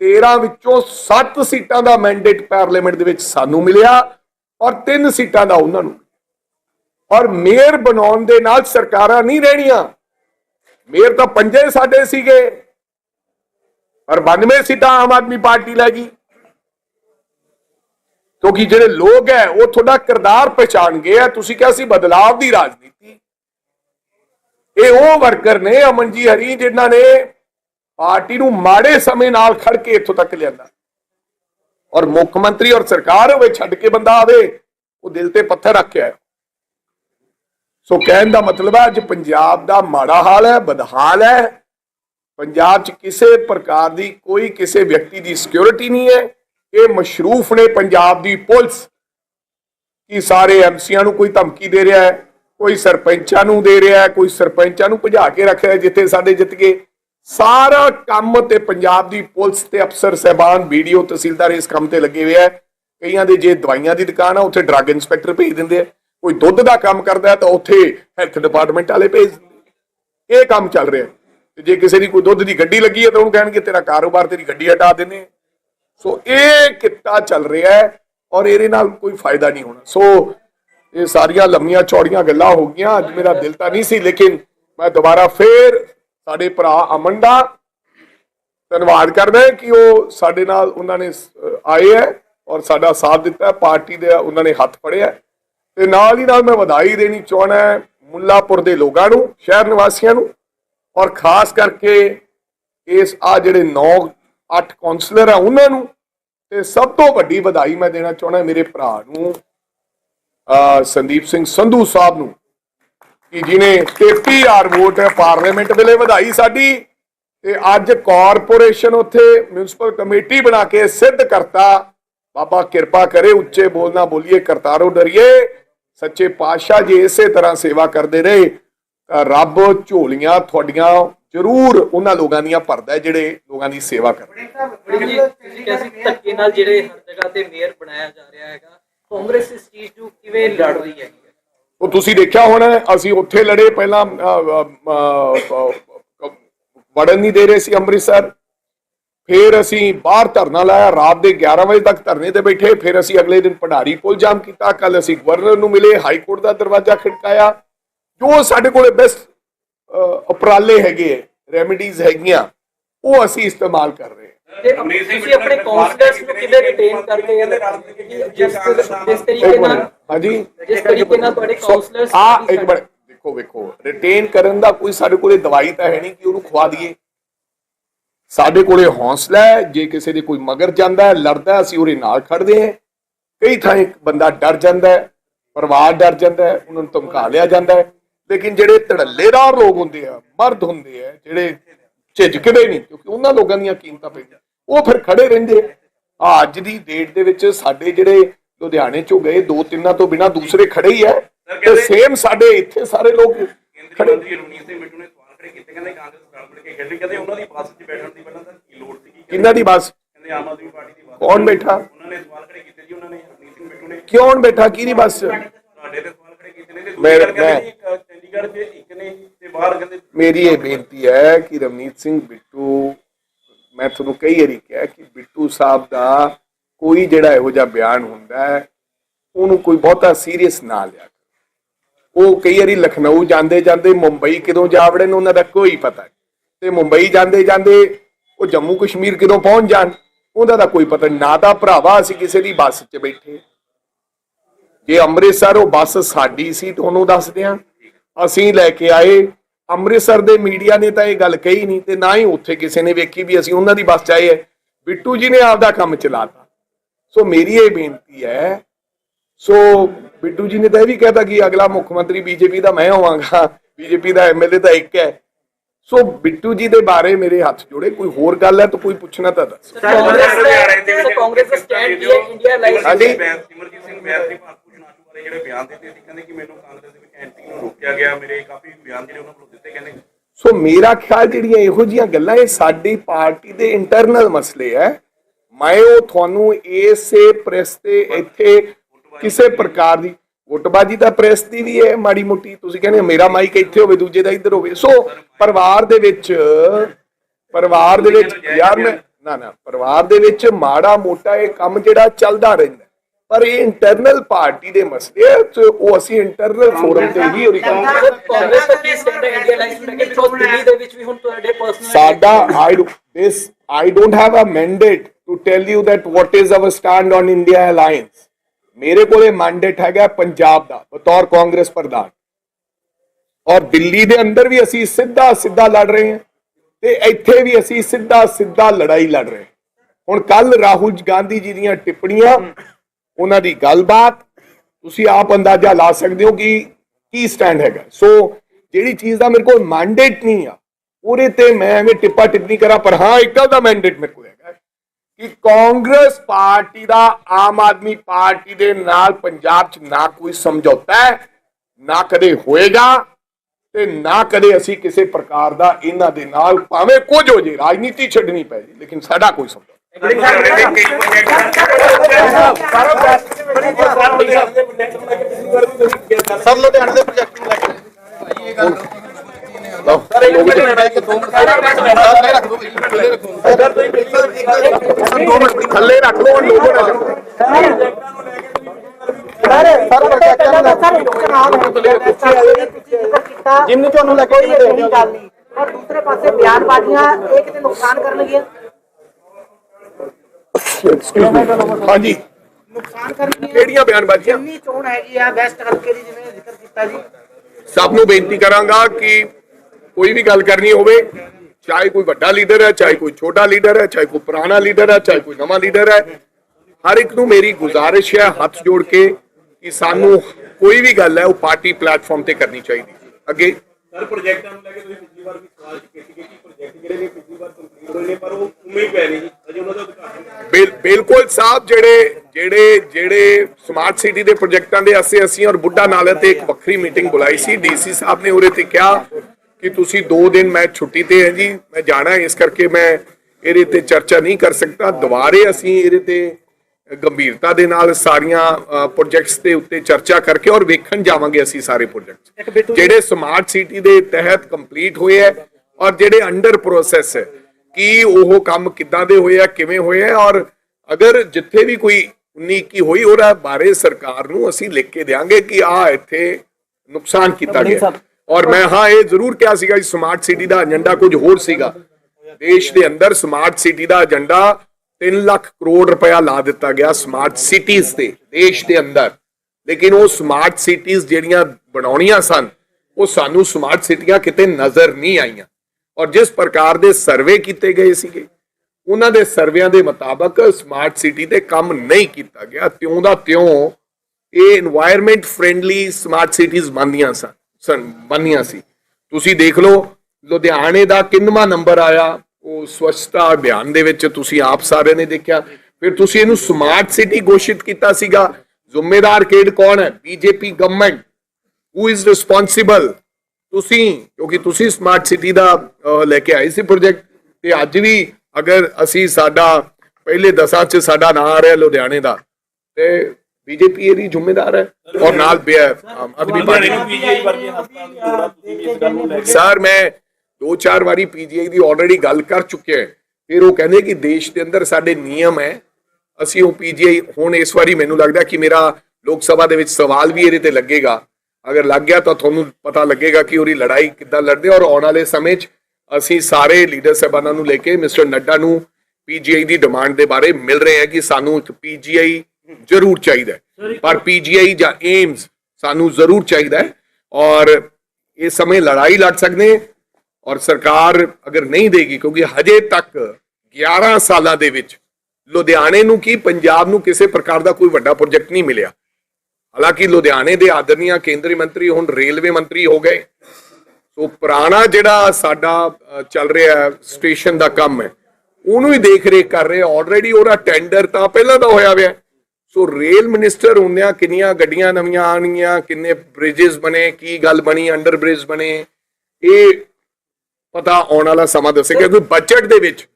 13 ਵਿੱਚੋਂ 7 ਸੀਟਾਂ ਦਾ ਮੈਂਡੇਟ ਪਾਰਲੀਮੈਂਟ ਦੇ ਵਿੱਚ ਸਾਨੂੰ ਮਿਲਿਆ ਔਰ 3 ਸੀਟਾਂ ਦਾ ਉਹਨਾਂ ਨੂੰ ਔਰ ਮੇਅਰ ਬਣਾਉਣ ਦੇ ਨਾਲ ਸਰਕਾਰਾਂ ਨਹੀਂ ਰਹਿਣੀਆਂ। ਮੇਅਰ ਤਾਂ ਪੰਜੇ ਸਾਡੇ ਸੀਗੇ। ਔਰ 92 ਸੀਟਾਂ ਆਮ ਆਦਮੀ ਪਾਰਟੀ ਲੈ ਗਈ। ਕਿਉਂਕਿ ਜਿਹੜੇ ਲੋਕ ਹੈ, ਉਹ ਤੁਹਾਡਾ ਕਿਰਦਾਰ ਪਛਾਣ ਗਏ ਆ ਤੁਸੀਂ ਕਿਹਾ ਸੀ ਬਦਲਾਵ ਦੀ ਰਾਜਨੀਤੀ ਇਹ ਉਹ ਵਰਕਰ ਨੇ, ਅਮਨ ਜੀ ਹਰੀ, ਜਿਨ੍ਹਾਂ ਨੇ ਪਾਰਟੀ ਨੂੰ ਮਾੜੇ ਸਮੇਂ ਨਾਲ ਖੜ ਕੇ ਇੱਥੋਂ ਤੱਕ ਲਿਆਂਦਾ। ਔਰ ਮੁੱਖ ਮੰਤਰੀ ਔਰ ਸਰਕਾਰ ਹੋਵੇ ਛੱਡ ਕੇ ਬੰਦਾ ਆਵੇ, ਉਹ ਦਿਲ ਤੇ ਪੱਥਰ ਰੱਖਿਆ ਸੋ ਕਹਿਣ ਦਾ ਮਤਲਬ ਹੈ, ਅੱਜ ਪੰਜਾਬ ਦਾ ਮਾੜਾ ਹਾਲ ਹੈ, ਬਦਹਾਲ ਹੈ। ਪੰਜਾਬ 'ਚ ਕਿਸੇ ਪ੍ਰਕਾਰ ਦੀ ਕੋਈ ਕਿਸੇ ਵਿਅਕਤੀ ਦੀ ਸਿਕਿਉਰਿਟੀ ਨਹੀਂ ਹੈ। ਇਹ ਮਸ਼ਰੂਫ ਨੇ ਪੰਜਾਬ ਦੀ ਪੁਲਿਸ, ਕਿ ਸਾਰੇ ਐਮਸੀਆਂ ਨੂੰ ਕੋਈ ਧਮਕੀ ਦੇ ਰਿਹਾ ਹੈ। ਕੋਈ ਸਰਪੰਚਾਂ ਨੂੰ ਦੇ ਰਿਹਾ ਕੋਈ ਸਰਪੰਚਾਂ ਨੂੰ ਭਜਾ ਕੇ ਰੱਖ ਰਿਹਾ ਜਿੱਥੇ ਸਾਡੇ ਜਿੱਤ ਗਏ। ਸਾਰਾ ਕੰਮ ਤੇ ਪੰਜਾਬ ਦੀ ਪੁਲਿਸ ਤੇ ਅਫਸਰ ਸਹਿਬਾਨ ਵੀਡੀਓ ਤਹਿਸੀਲਦਾਰ ਇਸ ਕੰਮ ਤੇ ਲੱਗੇ ਹੋਏ ਆ ਕਈਆਂ ਦੇ ਜੇ ਦਵਾਈਆਂ ਦੀ ਦੁਕਾਨ ਆ, ਉੱਥੇ ਡਰੱਗ ਇੰਸਪੈਕਟਰ ਭੇਜ ਦਿੰਦੇ ਆ। ਕੋਈ ਦੁੱਧ ਦਾ ਕੰਮ ਕਰਦਾ ਤਾਂ ਉੱਥੇ ਹੈਲਥ ਡਿਪਾਰਟਮੈਂਟ ਵਾਲੇ ਭੇਜ ਦਿੰਦੇ ਇਹ ਕੰਮ ਚੱਲ ਰਿਹਾ ਤੇ ਜੇ ਕਿਸੇ ਦੀ ਕੋਈ ਦੁੱਧ ਦੀ ਗੱਡੀ ਲੱਗੀ ਹੈ, ਤਾਂ ਉਹਨੂੰ ਕਹਿਣਗੇ, ਤੇਰਾ ਕਾਰੋਬਾਰ, ਤੇਰੀ ਗੱਡੀ ਹਟਾ ਦਿੰਦੇ ਸੋ ਇਹ ਕਿੱਤਾ ਚੱਲ ਰਿਹਾ ਹੈ ਔਰ ਇਹਦੇ ਨਾਲ ਕੋਈ ਫਾਇਦਾ ਨਹੀਂ ਹੋਣਾ। ਸੋ ਇਹ ਸਾਰੀਆਂ ਲੰਮੀਆਂ ਚੌੜੀਆਂ ਗੱਲਾਂ ਹੋ ਗਈਆਂ, ਅੱਜ ਮੇਰਾ ਦਿਲ ਤਾਂ ਨਹੀਂ ਸੀ, ਲੇਕਿਨ ਮੈਂ ਦੁਬਾਰਾ ਫੇਰ ਸਾਡੇ ਭਰਾ ਅਮਨ ਦਾ ਧੰਨਵਾਦ ਕਰਦਾ ਕਿ ਉਹ ਸਾਡੇ ਨਾਲ ਉਹਨਾਂ ਨੇ ਆਏ ਹੈ ਔਰ ਸਾਡਾ ਸਾਥ ਦਿੱਤਾ ਪਾਰਟੀ ਦੇ ਉਹਨਾਂ ਨੇ ਹੱਥ ਫੜਿਆ ਹੈ। ਤੇ ਨਾਲ ਹੀ ਨਾਲ ਮੈਂ ਵਧਾਈ ਦੇਣੀ ਚਾਹਣਾ ਹੈ ਮੁੱਲਾਪੁਰ ਦੇ ਲੋਕਾਂ ਨੂੰ, ਸ਼ਹਿਰ ਨਿਵਾਸੀਆਂ ਨੂੰ ਔਰ ਖਾਸ ਕਰਕੇ ਇਸ ਆ ਜਿਹੜੇ 9 8 ਕਾਉਂਸਲਰ ਆ ਉਹਨਾਂ ਨੂੰ, ਤੇ ਸਭ ਤੋਂ ਵੱਡੀ ਵਧਾਈ ਮੈਂ ਦੇਣਾ ਚਾਹਣਾ ਮੇਰੇ ਭਰਾ ਨੂੰ ਸੰਦੀਪ ਸਿੰਘ ਸੰਧੂ ਸਾਹਿਬ ਨੂੰ ਕਿ ਜਿਨੇ 33000 ਵੋਟ ਪਾਰਲੀਮੈਂਟ ਵੇਲੇ ਵਧਾਈ ਸਾਡੀ ਤੇ ਅੱਜ ਕਾਰਪੋਰੇਸ਼ਨ ਉੱਥੇ ਮਿਊਨਿਸਪਲ ਕਮੇਟੀ ਬਣਾ ਕੇ ਸਿੱਧ ਕਰਤਾ ਬਾਬਾ ਕਿਰਪਾ ਕਰੇ ਉੱਚੇ ਬੋਲਣਾ ਬੋਲੀਏ ਕਰਤਾਰੋ ਡਰੀਏ ਸੱਚੇ ਪਾਤਸ਼ਾਹ ਜੀ ਇਸੇ ਤਰ੍ਹਾਂ ਸੇਵਾ ਕਰਦੇ ਰਹੇ ਤਾਂ ਰੱਬ ਝੋਲੀਆਂ ਤੁਹਾਡੀਆਂ ਜ਼ਰੂਰ ਉਹਨਾਂ ਲੋਕਾਂ ਦੀਆਂ ਭਰਦਾ ਜਿਹੜੇ ਲੋਕਾਂ ਦੀ ਸੇਵਾ ਕਰਦੇ ਧੱਕੇ ਨਾਲ ਜਿਹੜੇ ਹਰ ਜਗ੍ਹਾ ਤੇ ਮੇਅਰ ਬਣਾਇਆ ਜਾ ਰਿਹਾ ਹੈਗਾ ਕਾਂਗਰਸ ਇਸ ਚੀਜ਼ ਨੂੰ ਕਿਵੇਂ ਲੜ ਰਹੀ ਹੈ? ਉਹ ਤੁਸੀਂ ਦੇਖਿਆ ਹੋਣਾ, ਅਸੀਂ ਉੱਥੇ ਲੜੇ, ਪਹਿਲਾਂ ਵੜਨ ਨਹੀਂ ਦੇ ਰਹੇ ਸੀ ਅੰਮ੍ਰਿਤਸਰ। ਫਿਰ ਅਸੀਂ ਬਾਹਰ ਧਰਨਾ ਲਾਇਆ, ਰਾਤ ਦੇ 11 ਵਜੇ ਤੱਕ ਧਰਨੇ ਤੇ ਬੈਠੇ, ਫਿਰ ਅਸੀਂ ਅਗਲੇ ਦਿਨ ਭੰਡਾਰੀ ਕੋਲ ਜਾਮ ਕੀਤਾ ਕੱਲ ਅਸੀਂ ਗਵਰਨਰ ਨੂੰ ਮਿਲੇ, ਹਾਈ ਕੋਰਟ ਦਾ ਦਰਵਾਜ਼ਾ ਖੜਕਾਇਆ। ਜੋ ਸਾਡੇ ਕੋਲੇ ਬੈਸਟ ਉਪਰਾਲੇ ਹੈਗੇ ਰੈਮੇਡੀਜ਼ ਹੈਗੀਆਂ, ਉਹ ਅਸੀਂ ਇਸਤੇਮਾਲ ਕਰ ਰਹੇ ਤੇ ਤੁਸੀਂ ਆਪਣੇ ਕਾਉਂਸਲਰਸ ਨੂੰ ਕਿਵੇਂ ਰਿਟੇਨ ਕਰਦੇ ਹੋ? ਜਿਸ ਜਿਸ ਤਰੀਕੇ ਨਾਲ ਹਾਂਜੀ। ਜਿਸ ਤਰੀਕੇ ਨਾਲ ਤੁਹਾਡੇ ਕਾਉਂਸਲਰਸ ਆ ਇੱਕ ਮਿੰਟ। ਦੇਖੋ ਵੇਖੋ। ਰਿਟੇਨ ਕਰਨ ਦਾ ਕੋਈ ਸਾਡੇ ਕੋਲੇ ਦਵਾਈ ਤਾਂ ਹੈ ਨਹੀਂ ਕਿ ਉਹਨੂੰ ਖਵਾ ਦਈਏ। ਸਾਡੇ ਕੋਲੇ ਹੌਸਲਾ ਹੈ ਜੇ ਕਿਸੇ ਦੇ ਕੋਈ ਮਗਰ ਜਾਂਦਾ ਹੈ ਲੜਦਾ ਹੈ, ਅਸੀਂ ਉਹਦੇ ਨਾਲ ਖੜਦੇ ਹਾਂ। ਕਈ ਥਾਂ ਇੱਕ ਬੰਦਾ ਡਰ ਜਾਂਦਾ ਹੈ ਪਰਿਵਾਰ ਡਰ ਜਾਂਦਾ ਹੈ ਉਹਨਾਂ ਨੂੰ ਧਮਕਾ ਲਿਆ ਜਾਂਦਾ ਹੈ। ਲੇਕਿਨ ਜਿਹੜੇ ਧੜੱਲੇਦਾਰ ਲੋਕ ਹੁੰਦੇ ਆ ਮਰਦ ਹੁੰਦੇ ਆ ਜਿਹੜੇ ਝਿਜਕਦੇ ਨਹੀਂ ਕਿਉਂਕਿ ਉਹਨਾਂ ਲੋਕਾਂ ਦੀਆਂ ਕੀਮਤਾਂ ਪੈਂਦੀਆਂ। ਉਹ ਫਿਰ ਖੜੇ ਰਹਿੰਦੇ ਆ। ਅੱਜ ਦੀ ਡੇਟ ਦੇ ਵਿੱਚ ਸਾਡੇ ਜਿਹੜੇ ਲੁਧਿਆਣੇ ਚੋਂ ਗਏ ਦੋ ਤਿੰਨਾਂ ਤੋਂ ਬਿਨਾ ਦੂਸਰੇ ਖੜੇ ਹੀ ਆ। ਤੇ ਸੇਮ ਸਾਡੇ ਇੱਥੇ ਸਾਰੇ ਲੋਕ ਕੇਂਦਰੀ ਖੜੇ। ਮੰਤਰੀ ਰਣਜੀਤ ਸਿੰਘ ਬਿੱਟੂ ਨੇ ਸਵਾਲ ਖੜੇ ਕੀਤੇ ਕਹਿੰਦੇ ਕਾਂਗਰਸ ਸਰਕਾਰ ਬਣ ਕੇ ਖੇਡੀ ਕਹਿੰਦੇ ਉਹਨਾਂ ਦੀ ਬੱਸ 'ਚ ਬੈਠਣ ਦੀ ਪਹਿਲਾਂ ਤਾਂ ਕੀ ਲੋੜ ਸੀਗੀ ਕਹਿੰਦੇ ਕਿੰਨਾ ਦੀ ਬਸ? ਆਮ ਆਦਮੀ ਪਾਰਟੀ ਦੀ ਬੱਸ। ਕੌਣ ਬੈਠਾ? ਉਹਨਾਂ ਨੇ ਸਵਾਲ ਖੜੇ ਕੀਤੇ ਜੀ ਉਹਨਾਂ ਨੇ ਰਣਜੀਤ ਸਿੰਘ ਬਿੱਟੂ ਨੇ। ਕਿਉਂ ਬੈਠਾ? ਕੀ ਨਹੀਂ ਬਸ? ਤੁਹਾਡੇ ਤੇ ਸਵਾਲ ਖੜੇ ਕੀਤੇ ਨੇ ਤੇ ਮੈਂ- ਦੂਜੀ ਗੱਲ ਕਹਿੰਦੇ ਮੈਂ- ਜੀ, ਇੱਕ ਚੰਡੀਗੜ੍ਹ 'ਚ ਇੱਕ ਨੇ ਤੇ ਬਾਹਰ ਕਹਿੰਦੇ ਮੇਰੀ ਇਹ ਬੇਨਤੀ ਹੈ ਕਿ ਰਵਨੀਤ ਸਿੰਘ ਬਿੱਟੂ ਮੈਂ ਤੁਹਾਨੂੰ ਕਈ ਵਾਰੀ ਕਿਹਾ ਕਿ ਬਿੱਟੂ ਸਾਹਿਬ ਦਾ ਕੋਈ ਜਿਹੜਾ ਇਹੋ ਜਿਹਾ ਬਿਆਨ ਹੁੰਦਾ ਹੈ, ਉਹਨੂੰ ਕੋਈ ਬਹੁਤਾ ਸੀਰੀਅਸ ਨਾ ਲਿਆ ਉਹ ਕਈ ਵਾਰੀ ਲਖਨਊ ਜਾਂਦੇ ਜਾਂਦੇ ਮੁੰਬਈ ਕਿਦੋਂ ਜਾ ਵੜਨ, ਉਹਨਾਂ ਦਾ ਕੋਈ ਪਤਾ ਨਹੀਂ। ਤੇ ਮੁੰਬਈ ਜਾਂਦੇ ਜਾਂਦੇ ਉਹ ਜੰਮੂ ਕਸ਼ਮੀਰ ਕਿਦੋਂ ਪਹੁੰਚ ਜਾਣ, ਉਹਦਾ ਦਾ ਕੋਈ ਪਤਾ ਨਹੀਂ। ਨਾ ਤਾਂ ਭਰਾਵਾ ਅਸੀਂ ਕਿਸੇ ਦੀ ਬੱਸ 'ਚ ਬੈਠੇ ਜੇ ਅੰਮ੍ਰਿਤਸਰ ਉਹ ਬੱਸ ਸਾਡੀ ਸੀ ਤੁਹਾਨੂੰ ਦੱਸ ਦਿਆਂ। ਅਸੀਂ ਲੈ ਕੇ ਆਏ ਅੰਮ੍ਰਿਤਸਰ ਦੇ ਮੀਡੀਆ ਨੇ ਤਾਂ ਇਹ ਗੱਲ ਕਹੀ ਨਹੀਂ ਤੇ ਨਾ ਹੀ ਉੱਥੇ ਕਿਸੇ ਨੇ ਵੇਖੀ ਵੀ ਅਸੀਂ ਉਹਨਾਂ ਦੀ ਬੱਸ 'ਚ ਆਏ ਹੈ। ਬਿੱਟੂ ਜੀ ਨੇ ਆਪਦਾ ਕੰਮ ਚਲਾਤਾ। ਸੋ ਮੇਰੀ ਇਹ ਬੇਨਤੀ ਹੈ ਸੋ ਬਿੱਟੂ ਜੀ ਨੇ ਤਾਂ ਇਹ ਵੀ ਕਹਿਤਾ ਕਿ ਅਗਲਾ ਮੁੱਖ ਮੰਤਰੀ ਬੀਜੇਪੀ ਦਾ ਮੈਂ ਹੋਵਾਂਗਾ ਬੀਜੇਪੀ ਦਾ ਐਮਐਲਏ ਤਾਂ ਇੱਕ ਹੈ। ਸੋ ਬਿੱਟੂ ਜੀ ਦੇ ਬਾਰੇ ਮੇਰੇ ਹੱਥ ਜੋੜੇ ਕੋਈ ਹੋਰ ਗੱਲ ਹੈ ਤਾਂ ਕੋਈ ਪੁੱਛਣਾ ਤਾਂ ਦੱਸੋ। ਕਾਂਗਰਸ ਦਾ ਸਟੈਂਡ ਕੀ ਹੈ ਇੰਡੀਆ ਲਾਈਕ ਹਾਂਜੀ। ਸਿਮਰਜੀਤ ਸਿੰਘ ਬੈਂਸ ਦੀ ਭਾਰਤੂ ਚੁਣਾਵ ਬਾਰੇ ਜਿਹੜੇ ਬਿਆਨ ਦਿੱਤੇ ਸੀ ਕਹਿੰਦੇ ਕਿ ਮੈਨੂੰ ਕਾਂਗਰਸ ਦੇ ਵਿੱਚ ਐਂਟਰੀ ਨੂੰ ਰੋਕਿਆ ਗਿਆ ਮੇਰੇ ਕਾਫੀ ਬਿਆਨ ਜਿਹੜੇ ਉਹਨਾਂ ਵੱਲੋਂ ਦਿੱਤੇ ਕਹਿੰਦੇ। ਸੋ ਮੇਰਾ ਖਿਆਲ ਜਿਹੜੀਆਂ ਇਹੋ ਜੀਆਂ ਗੱਲਾਂ ਇਹ ਸਾਡੀ ਪਾਰਟੀ ਦੇ ਇੰਟਰਨਲ ਮਸਲੇ ਹੈ। ਮੈਂ ਉਹ ਤੁਹਾਨੂੰ ਇਸੇ ਪ੍ਰੈਸ ਤੇ ਇੱਥੇ ਕਿਸੇ ਪ੍ਰਕਾਰ ਦੀ ਗੁੱਟਬਾਜੀ ਤਾਂ ਪ੍ਰੈਸ ਦੀ ਵੀ ਹੈ ਮਾੜੀ ਮੋਟੀ ਤੁਸੀਂ ਕਹਿੰਦੇ ਹੋ, ਮੇਰਾ ਮਾਈਕ ਇੱਥੇ ਹੋਵੇ ਦੂਜੇ ਦਾ ਇੱਧਰ ਹੋਵੇ। ਸੋ ਪਰਿਵਾਰ ਦੇ ਵਿੱਚ ਪਰਿਵਾਰ ਦੇ ਵਿੱਚ ਯਾਰ ਮੈਂ ਨਾ ਨਾ ਪਰਿਵਾਰ ਦੇ ਵਿੱਚ ਮਾੜਾ ਮੋਟਾ ਇਹ ਕੰਮ ਜਿਹੜਾ ਚੱਲਦਾ ਰਹਿੰਦਾ। ਪਰ ਇਹ ਇੰਟਰਨਲ ਪਾਰਟੀ ਦੇ ਮਸਲੇ ਹੈ ਤੇ ਉਹ ਅਸੀਂ ਇੰਟਰਨਲ ਫੋਰਮ ਤੇ ਹੀ ਸਰ ਕਾਂਗਰਸ ਦਾ ਕੀ ਸਟੈਂਡ ਹੈ? ਇੰਡੀਆ ਲਾਈਕ ਨੂੰ ਲੈ ਕੇ ਬਿਕੋਜ਼ ਦਿੱਲੀ ਦੇ ਵਿੱਚ ਵੀ ਹੁਣ ਤੁਹਾਡੇ ਪਰਸਨਲ ਸਾਡਾ ਆਈ this I don't have a mandate to tell you that what is our stand on India alliance ਮੇਰੇ ਕੋਲੇ ਮੈਂਡੇਟ ਹੈਗਾ ਪੰਜਾਬ ਦਾ ਬਤੌਰ ਕਾਂਗਰਸ ਪ੍ਰਧਾਨ ਔਰ ਦਿੱਲੀ ਦੇ ਅੰਦਰ ਵੀ ਅਸੀਂ ਸਿੱਧਾ ਸਿੱਧਾ ਲੜ ਰਹੇ ਹਾਂ ਤੇ ਇੱਥੇ ਵੀ ਅਸੀਂ ਸਿੱਧਾ ਸਿੱਧਾ ਲੜਾਈ ਲੜ ਰਹੇ ਹਾਂ ਹੁਣ ਕੱਲ ਰਾਹੁਲ ਗਾਂਧੀ ਜੀ ਦੀਆਂ ਟਿੱਪਣੀਆਂ ਉਹਨਾਂ ਦੀ ਗੱਲਬਾਤ ਤੁਸੀਂ ਆਪ ਅੰਦਾਜ਼ਾ ਲਾ ਸਕਦੇ ਹੋ ਕਿ ਕੀ ਸਟੈਂਡ ਹੈਗਾ। ਸੋ ਜਿਹੜੀ ਚੀਜ਼ ਦਾ ਮੇਰੇ ਕੋਲ ਮੈਂਡੇਟ ਨਹੀਂ ਆ, ਉਹਦੇ ਤੇ ਮੈਂ ਐਵੇਂ ਟਿੱਪਾ ਟਿੱਪਣੀ ਕਰਾਂ, ਪਰ ਹਾਂ, ਇੱਕ ਗੱਲ ਦਾ ਮੈਂਡੇਟ ਮੇਰੇ ਕੋਲ ਹੈਗਾ ਕਿ ਕਾਂਗਰਸ ਪਾਰਟੀ ਦਾ ਆਮ ਆਦਮੀ ਪਾਰਟੀ ਦੇ ਨਾਲ ਪੰਜਾਬ 'ਚ ਨਾ ਕੋਈ ਸਮਝੌਤਾ ਹੈ, ਨਾ ਕਦੇ ਹੋਏਗਾ ਤੇ ਨਾ ਕਦੇ ਅਸੀਂ ਕਿਸੇ ਪ੍ਰਕਾਰ ਦਾ ਇਹਨਾਂ ਦੇ ਨਾਲ ਭਾਵੇਂ ਕੁਝ ਹੋ ਜੇ, ਰਾਜਨੀਤੀ ਛੱਡਣੀ ਪੈ ਜੇ, ਲੇਕਿਨ ਸਾਡਾ ਕੋਈ ਸਮਝੌਤਾ ਸਰ ਲੁਧਿਆਣੇ ਦੇ ਪ੍ਰੋਜੈਕਟ ਨੂੰ ਲੈ ਕੇ। ਥੱਲੇ ਰੱਖ ਲਓ ਲੋਗੋ ਨਾ। ਚੱਕੋ। ਜਿੰਨੀ ਤੁਹਾਨੂੰ ਲੈ ਕੇ ਕੋਈ ਇਹ ਨਹੀਂ ਗੱਲ ਨਹੀਂ। ਪਰ ਦੂਸਰੇ ਪਾਸੇ ਬਿਆਨਬਾਜ਼ੀਆਂ ਇਹ ਕਿਤੇ ਨੁਕਸਾਨ ਕਰਨਗੀਆਂ. ਹਾਂਜੀ। ਨੁਕਸਾਨ ਕਰਨਗੀਆਂ ਕਿਹੜੀਆਂ ਬਿਆਨਬਾਜ਼ੀਆਂ? ਜਿੰਨੀ ਚੋਣ ਹੈਗੀ ਆ ਵੈਸਟ ਹਲਕੇ ਦੀ ਜਿਵੇਂ ਜ਼ਿਕਰ ਕੀਤਾ ਜੀ। ਸਭ ਨੂੰ ਬੇਨਤੀ ਕਰਾਂਗਾ ਕਿ ਕੋਈ ਵੀ ਗੱਲ ਕਰਨੀ ਹੋਵੇ ਚਾਹੇ ਕੋਈ ਵੱਡਾ ਲੀਡਰ ਹੈ ਚਾਹੇ ਕੋਈ ਛੋਟਾ ਲੀਡਰ ਹੈ ਚਾਹੇ ਕੋਈ ਪੁਰਾਣਾ ਲੀਡਰ ਹੈ ਚਾਹੇ ਕੋਈ ਨਵਾਂ ਲੀਡਰ ਹੈ ਹਰ ਇੱਕ ਨੂੰ ਮੇਰੀ ਗੁਜ਼ਾਰਿਸ਼ ਹੈ ਹੱਥ ਜੋੜ ਕੇ ਕਿ ਸਾਨੂੰ ਕੋਈ ਵੀ ਗੱਲ ਹੈ ਉਹ ਪਾਰਟੀ ਪਲੇਟਫਾਰਮ ਤੇ ਕਰਨੀ ਚਾਹੀਦੀ ਅੱਗੇ ਸਰ ਪ੍ਰੋਜੈਕਟਾਂ ਨੂੰ ਲੈ ਕੇ ਤੁਸੀਂ ਪਿਛਲੀ ਵਾਰ ਵੀ ਸਵਾਲ ਕੀਤੀ ਗਈ ਕਿ ਪ੍ਰੋਜੈਕਟ ਜਿਹੜੇ ਨੇ ਪਿਛਲੀ ਵਾਰ ਕੰਪਲੀਟ ਹੋਏ ਨੇ, ਪਰ ਉਹ ਉਮੇ ਹੀ ਪੈ ਨਹੀਂ ਜੀ। ਅਜੇ ਉਹਨਾਂ ਦਾ ਉਦਘਾਟਨ ਬਿਲਕੁਲ ਸਾਹਿਬ, ਜਿਹੜੇ ਜਿਹੜੇ ਜਿਹੜੇ ਸਮਾਰਟ ਸਿਟੀ ਦੇ ਪ੍ਰੋਜੈਕਟਾਂ ਦੇ ਅਸੀਂ ਅਸੀਂ ਔਰ ਬੁੱਢਾ ਨਾਲੇ ਤੇ ਇੱਕ ਵੱਖਰੀ ਮੀਟਿੰਗ ਬੁਲਾਈ ਸੀ। ਡੀਸੀ ਸਾਹਿਬ ਨੇ ਉਹਦੇ ਤੇ ਕਿਹਾ ਕਿ ਤੁਸੀਂ 2 ਦਿਨ ਮੈਂ ਛੁੱਟੀ ਤੇ ਹਾਂ ਜੀ, ਮੈਂ ਜਾਣਾ ਇਸ ਕਰਕੇ ਮੈਂ ਇਹਦੇ ਤੇ ਚਰਚਾ ਨਹੀਂ ਕਰ ਸਕਦਾ। ਦੁਬਾਰੇ ਅਸੀਂ ਇਹਦੇ ਤੇ ਗੰਭੀਰਤਾ ਦੇ ਨਾਲ ਸਾਰੀਆਂ ਪ੍ਰੋਜੈਕਟਸ ਦੇ ਉੱਤੇ ਚਰਚਾ ਕਰਕੇ ਔਰ ਵੇਖਣ ਜਾਵਾਂਗੇ ਅਸੀਂ ਸਾਰੇ ਪ੍ਰੋਜੈਕਟਸ ਜਿਹੜੇ ਸਮਾਰਟ ਸਿਟੀ ਦੇ ਤਹਿਤ ਕੰਪਲੀਟ ਹੋਏ ਹੈ ਔਰ ਜਿਹੜੇ ਅੰਡਰ ਪ੍ਰੋਸੈਸ ਹੈ ਕਿ ਉਹ ਕੰਮ ਕਿੱਦਾਂ ਦੇ ਹੋਏ ਆ ਕਿਵੇਂ ਹੋਏ ਆ ਔਰ ਅਗਰ ਜਿੱਥੇ ਵੀ ਕੋਈ 19 ਕੀ ਹੋਈ ਉਹਦਾ ਬਾਰੇ ਸਰਕਾਰ ਨੂੰ ਅਸੀਂ ਲਿਖ ਕੇ ਦੇਾਂਗੇ ਕਿ ਆ ਇੱਥੇ ਨੁਕਸਾਨ ਕੀਤਾ ਗਿਆ। ਔਰ ਮੈਂ ਹਾਂ ਇਹ ਜ਼ਰੂਰ ਕਿਹਾ ਸੀਗਾ ਕਿ ਸਮਾਰਟ ਸਿਟੀ ਦਾ ਏਜੰਡਾ ਕੁਝ ਹੋਰ ਸੀਗਾ। ਦੇਸ਼ ਦੇ ਅੰਦਰ ਸਮਾਰਟ ਸਿਟੀ ਦਾ ਏਜੰਡਾ 3 ਲੱਖ ਕਰੋੜ ਰੁਪਇਆ ਲਾ ਦਿੱਤਾ ਗਿਆ ਸਮਾਰਟ ਸਿਟੀਜ਼ ਤੇ, ਦੇਸ਼ ਦੇ ਅੰਦਰ। ਲੇਕਿਨ ਉਹ ਸਮਾਰਟ ਸਿਟੀਜ਼ ਜਿਹੜੀਆਂ ਬਣਾਉਣੀਆਂ ਸਨ, ਉਹ ਸਾਨੂੰ ਸਮਾਰਟ ਸਿਟੀਆਂ ਕਿਤੇ ਨਜ਼ਰ ਨਹੀਂ ਆਈਆਂ। ਔਰ ਜਿਸ ਪ੍ਰਕਾਰ ਦੇ ਸਰਵੇ ਕੀਤੇ ਗਏ ਸੀਗੇ, ਉਹਨਾਂ ਦੇ ਸਰਵਿਆਂ ਦੇ ਮੁਤਾਬਕ ਸਮਾਰਟ ਸਿਟੀ ਤੇ ਕੰਮ ਨਹੀਂ ਕੀਤਾ ਗਿਆ। ਤਿਉਂ ਦਾ ਤਿਉਂ ਇਹ এনवायरमेंट ਫਰੈਂਡਲੀ ਸਮਾਰਟ ਸਿਟੀਜ਼ ਬਣਦੀਆਂ ਸਨ ਬਣੀਆਂ ਸੀ। ਤੁਸੀਂ ਦੇਖ ਲਓ, ਲੁਧਿਆਣੇ ਦਾ ਕਿੰਨਵਾ ਨੰਬਰ ਆਇਆ ਉਹ ਸਵੱਛਤਾ ਅਭਿਆਨ ਦੇ ਵਿੱਚ ਤੁਸੀਂ ਆਪ ਸਾਰਿਆਂ ਨੇ ਦੇਖਿਆ। ਫਿਰ ਤੁਸੀਂ ਇਹਨੂੰ ਸਮਾਰਟ ਸਿਟੀ ਘੋਸ਼ਿਤ ਕੀਤਾ ਸੀਗਾ। ਜ਼ਿੰਮੇਦਾਰ ਕਿਹੜ ਕੌਣ ਹੈ? BJP government who is responsible ਤੁਸੀਂ ਕਿਉਂਕਿ ਤੁਸੀਂ ਸਮਾਰਟ ਸਿਟੀ ਦਾ ਲੈ ਕੇ ਆਏ ਸੀ ਪ੍ਰੋਜੈਕਟ ਤੇ ਅੱਜ ਵੀ ਅਗਰ ਅਸੀਂ ਸਾਡਾ ਪਹਿਲੇ ਦਸਾਂ 'ਚ ਸਾਡਾ ਨਾਂ ਆ ਰਿਹਾ ਲੁਧਿਆਣੇ ਦਾ ਤੇ ਬੀਜੇਪੀ ਇਹਦੀ ਜ਼ਿੰਮੇਦਾਰ ਹੈ ਔਰ ਨਾਲ ਆਦਮੀ ਪਾਰਟੀ। ਸਰ ਮੈਂ ਦੋ ਚਾਰ ਵਾਰੀ ਪੀਜੀਆਈ ਦੀ ਆਲਰੇਡੀ ਗੱਲ ਕਰ ਚੁੱਕਿਆ ਹਾਂ। ਫਿਰ ਉਹ ਕਹਿੰਦੇ ਕਿ ਦੇਸ਼ ਦੇ ਅੰਦਰ ਸਾਡੇ ਨਿਯਮ ਹੈ। ਅਸੀਂ ਉਹ ਪੀਜੀਆਈ ਹੁਣ ਇਸ ਵਾਰੀ ਮੈਨੂੰ ਲੱਗਦਾ ਕਿ ਮੇਰਾ ਲੋਕ ਸਭਾ ਦੇ ਵਿੱਚ ਸਵਾਲ ਵੀ ਇਹਦੇ ਤੇ ਲੱਗੇਗਾ। ਅਗਰ ਲੱਗ ਗਿਆ ਤਾਂ ਤੁਹਾਨੂੰ ਪਤਾ ਲੱਗੇਗਾ ਕਿ ਉਹਦੀ ਲੜਾਈ ਕਿੱਦਾਂ ਲੜਦੇ ਔਰ ਆਉਣ ਵਾਲੇ ਸਮੇਂ 'ਚ ਅਸੀਂ ਸਾਰੇ ਲੀਡਰ ਸਾਹਿਬਾਨਾਂ ਨੂੰ ਲੈ ਕੇ ਮਿਸਟਰ ਨੱਡਾ ਨੂੰ ਪੀਜੀਆਈ ਦੀ ਡਿਮਾਂਡ ਦੇ ਬਾਰੇ ਮਿਲ ਰਹੇ ਹਾਂ ਕਿ ਸਾਨੂੰ ਇੱਕ ਪੀਜੀਆਈ ਜ਼ਰੂਰ ਚਾਹੀਦਾ ਹੈ। ਪਰ ਪੀਜੀਆਈ ਜਾਂ ਏਮਸ ਸਾਨੂੰ ਜ਼ਰੂਰ ਚਾਹੀਦਾ ਹੈ। ਔਰ ਇਸ ਸਮੇਂ ਲੜਾਈ ਲੜ ਸਕਦੇ ਹਾਂ। ਔਰ ਸਰਕਾਰ ਅਗਰ ਨਹੀਂ ਦੇਗੀ, ਕਿਉਂਕਿ ਹਜੇ ਤੱਕ 11 ਸਾਲਾਂ ਦੇ ਵਿੱਚ ਲੁਧਿਆਣੇ ਨੂੰ ਕੀ, ਪੰਜਾਬ ਨੂੰ ਕਿਸੇ ਪ੍ਰਕਾਰ ਦਾ ਕੋਈ ਵੱਡਾ ਪ੍ਰੋਜੈਕਟ ਨਹੀਂ ਮਿਲਿਆ। ਹਾਲਾਂਕਿ ਲੁਧਿਆਣੇ ਦੇ ਆਦਰਨੀय ਕੇਂਦਰੀ ਮੰਤਰੀ, ਹੁਣ ਰੇਲਵੇ ਮੰਤਰੀ ਹੋ ਗਏ। ਸੋ ਪੁਰਾਣਾ ਜਿਹੜਾ ਸਾਡਾ ਚੱਲ ਰਿਹਾ ਸਟੇਸ਼ਨ ਦਾ ਕੰਮ ਹੈ, ਉਹਨੂੰ ਹੀ ਦੇਖ ਰੇਖ ਕਰ ਰਹੇ ਆਲਰੇਡੀ ਉਹਦਾ ਟੈਂਡਰ ਤਾਂ ਪਹਿਲਾਂ ਦਾ ਹੋਇਆ ਹੋਇਆ ਸੋ ਰੇਲ ਮਿਨਿਸਟਰ ਹੁੰਦਿਆਂ ਕਿੰਨੀਆਂ ਗੱਡੀਆਂ ਨਵੀਆਂ ਆਣਗੀਆਂ ਕਿੰਨੇ ਬ੍ਰਿਜਸ ਬਣੇ, ਕੀ ਗੱਲ ਬਣੀ ਅੰਡਰ ਬ੍ਰਿਜ ਬਣੇ, ਇਹ ਪਤਾ ਆਉਣ ਵਾਲਾ ਸਮਾਂ ਦੱਸੇਗਾ ਕਿਉਂਕਿ ਬਜਟ ਦੇ ਵਿੱਚ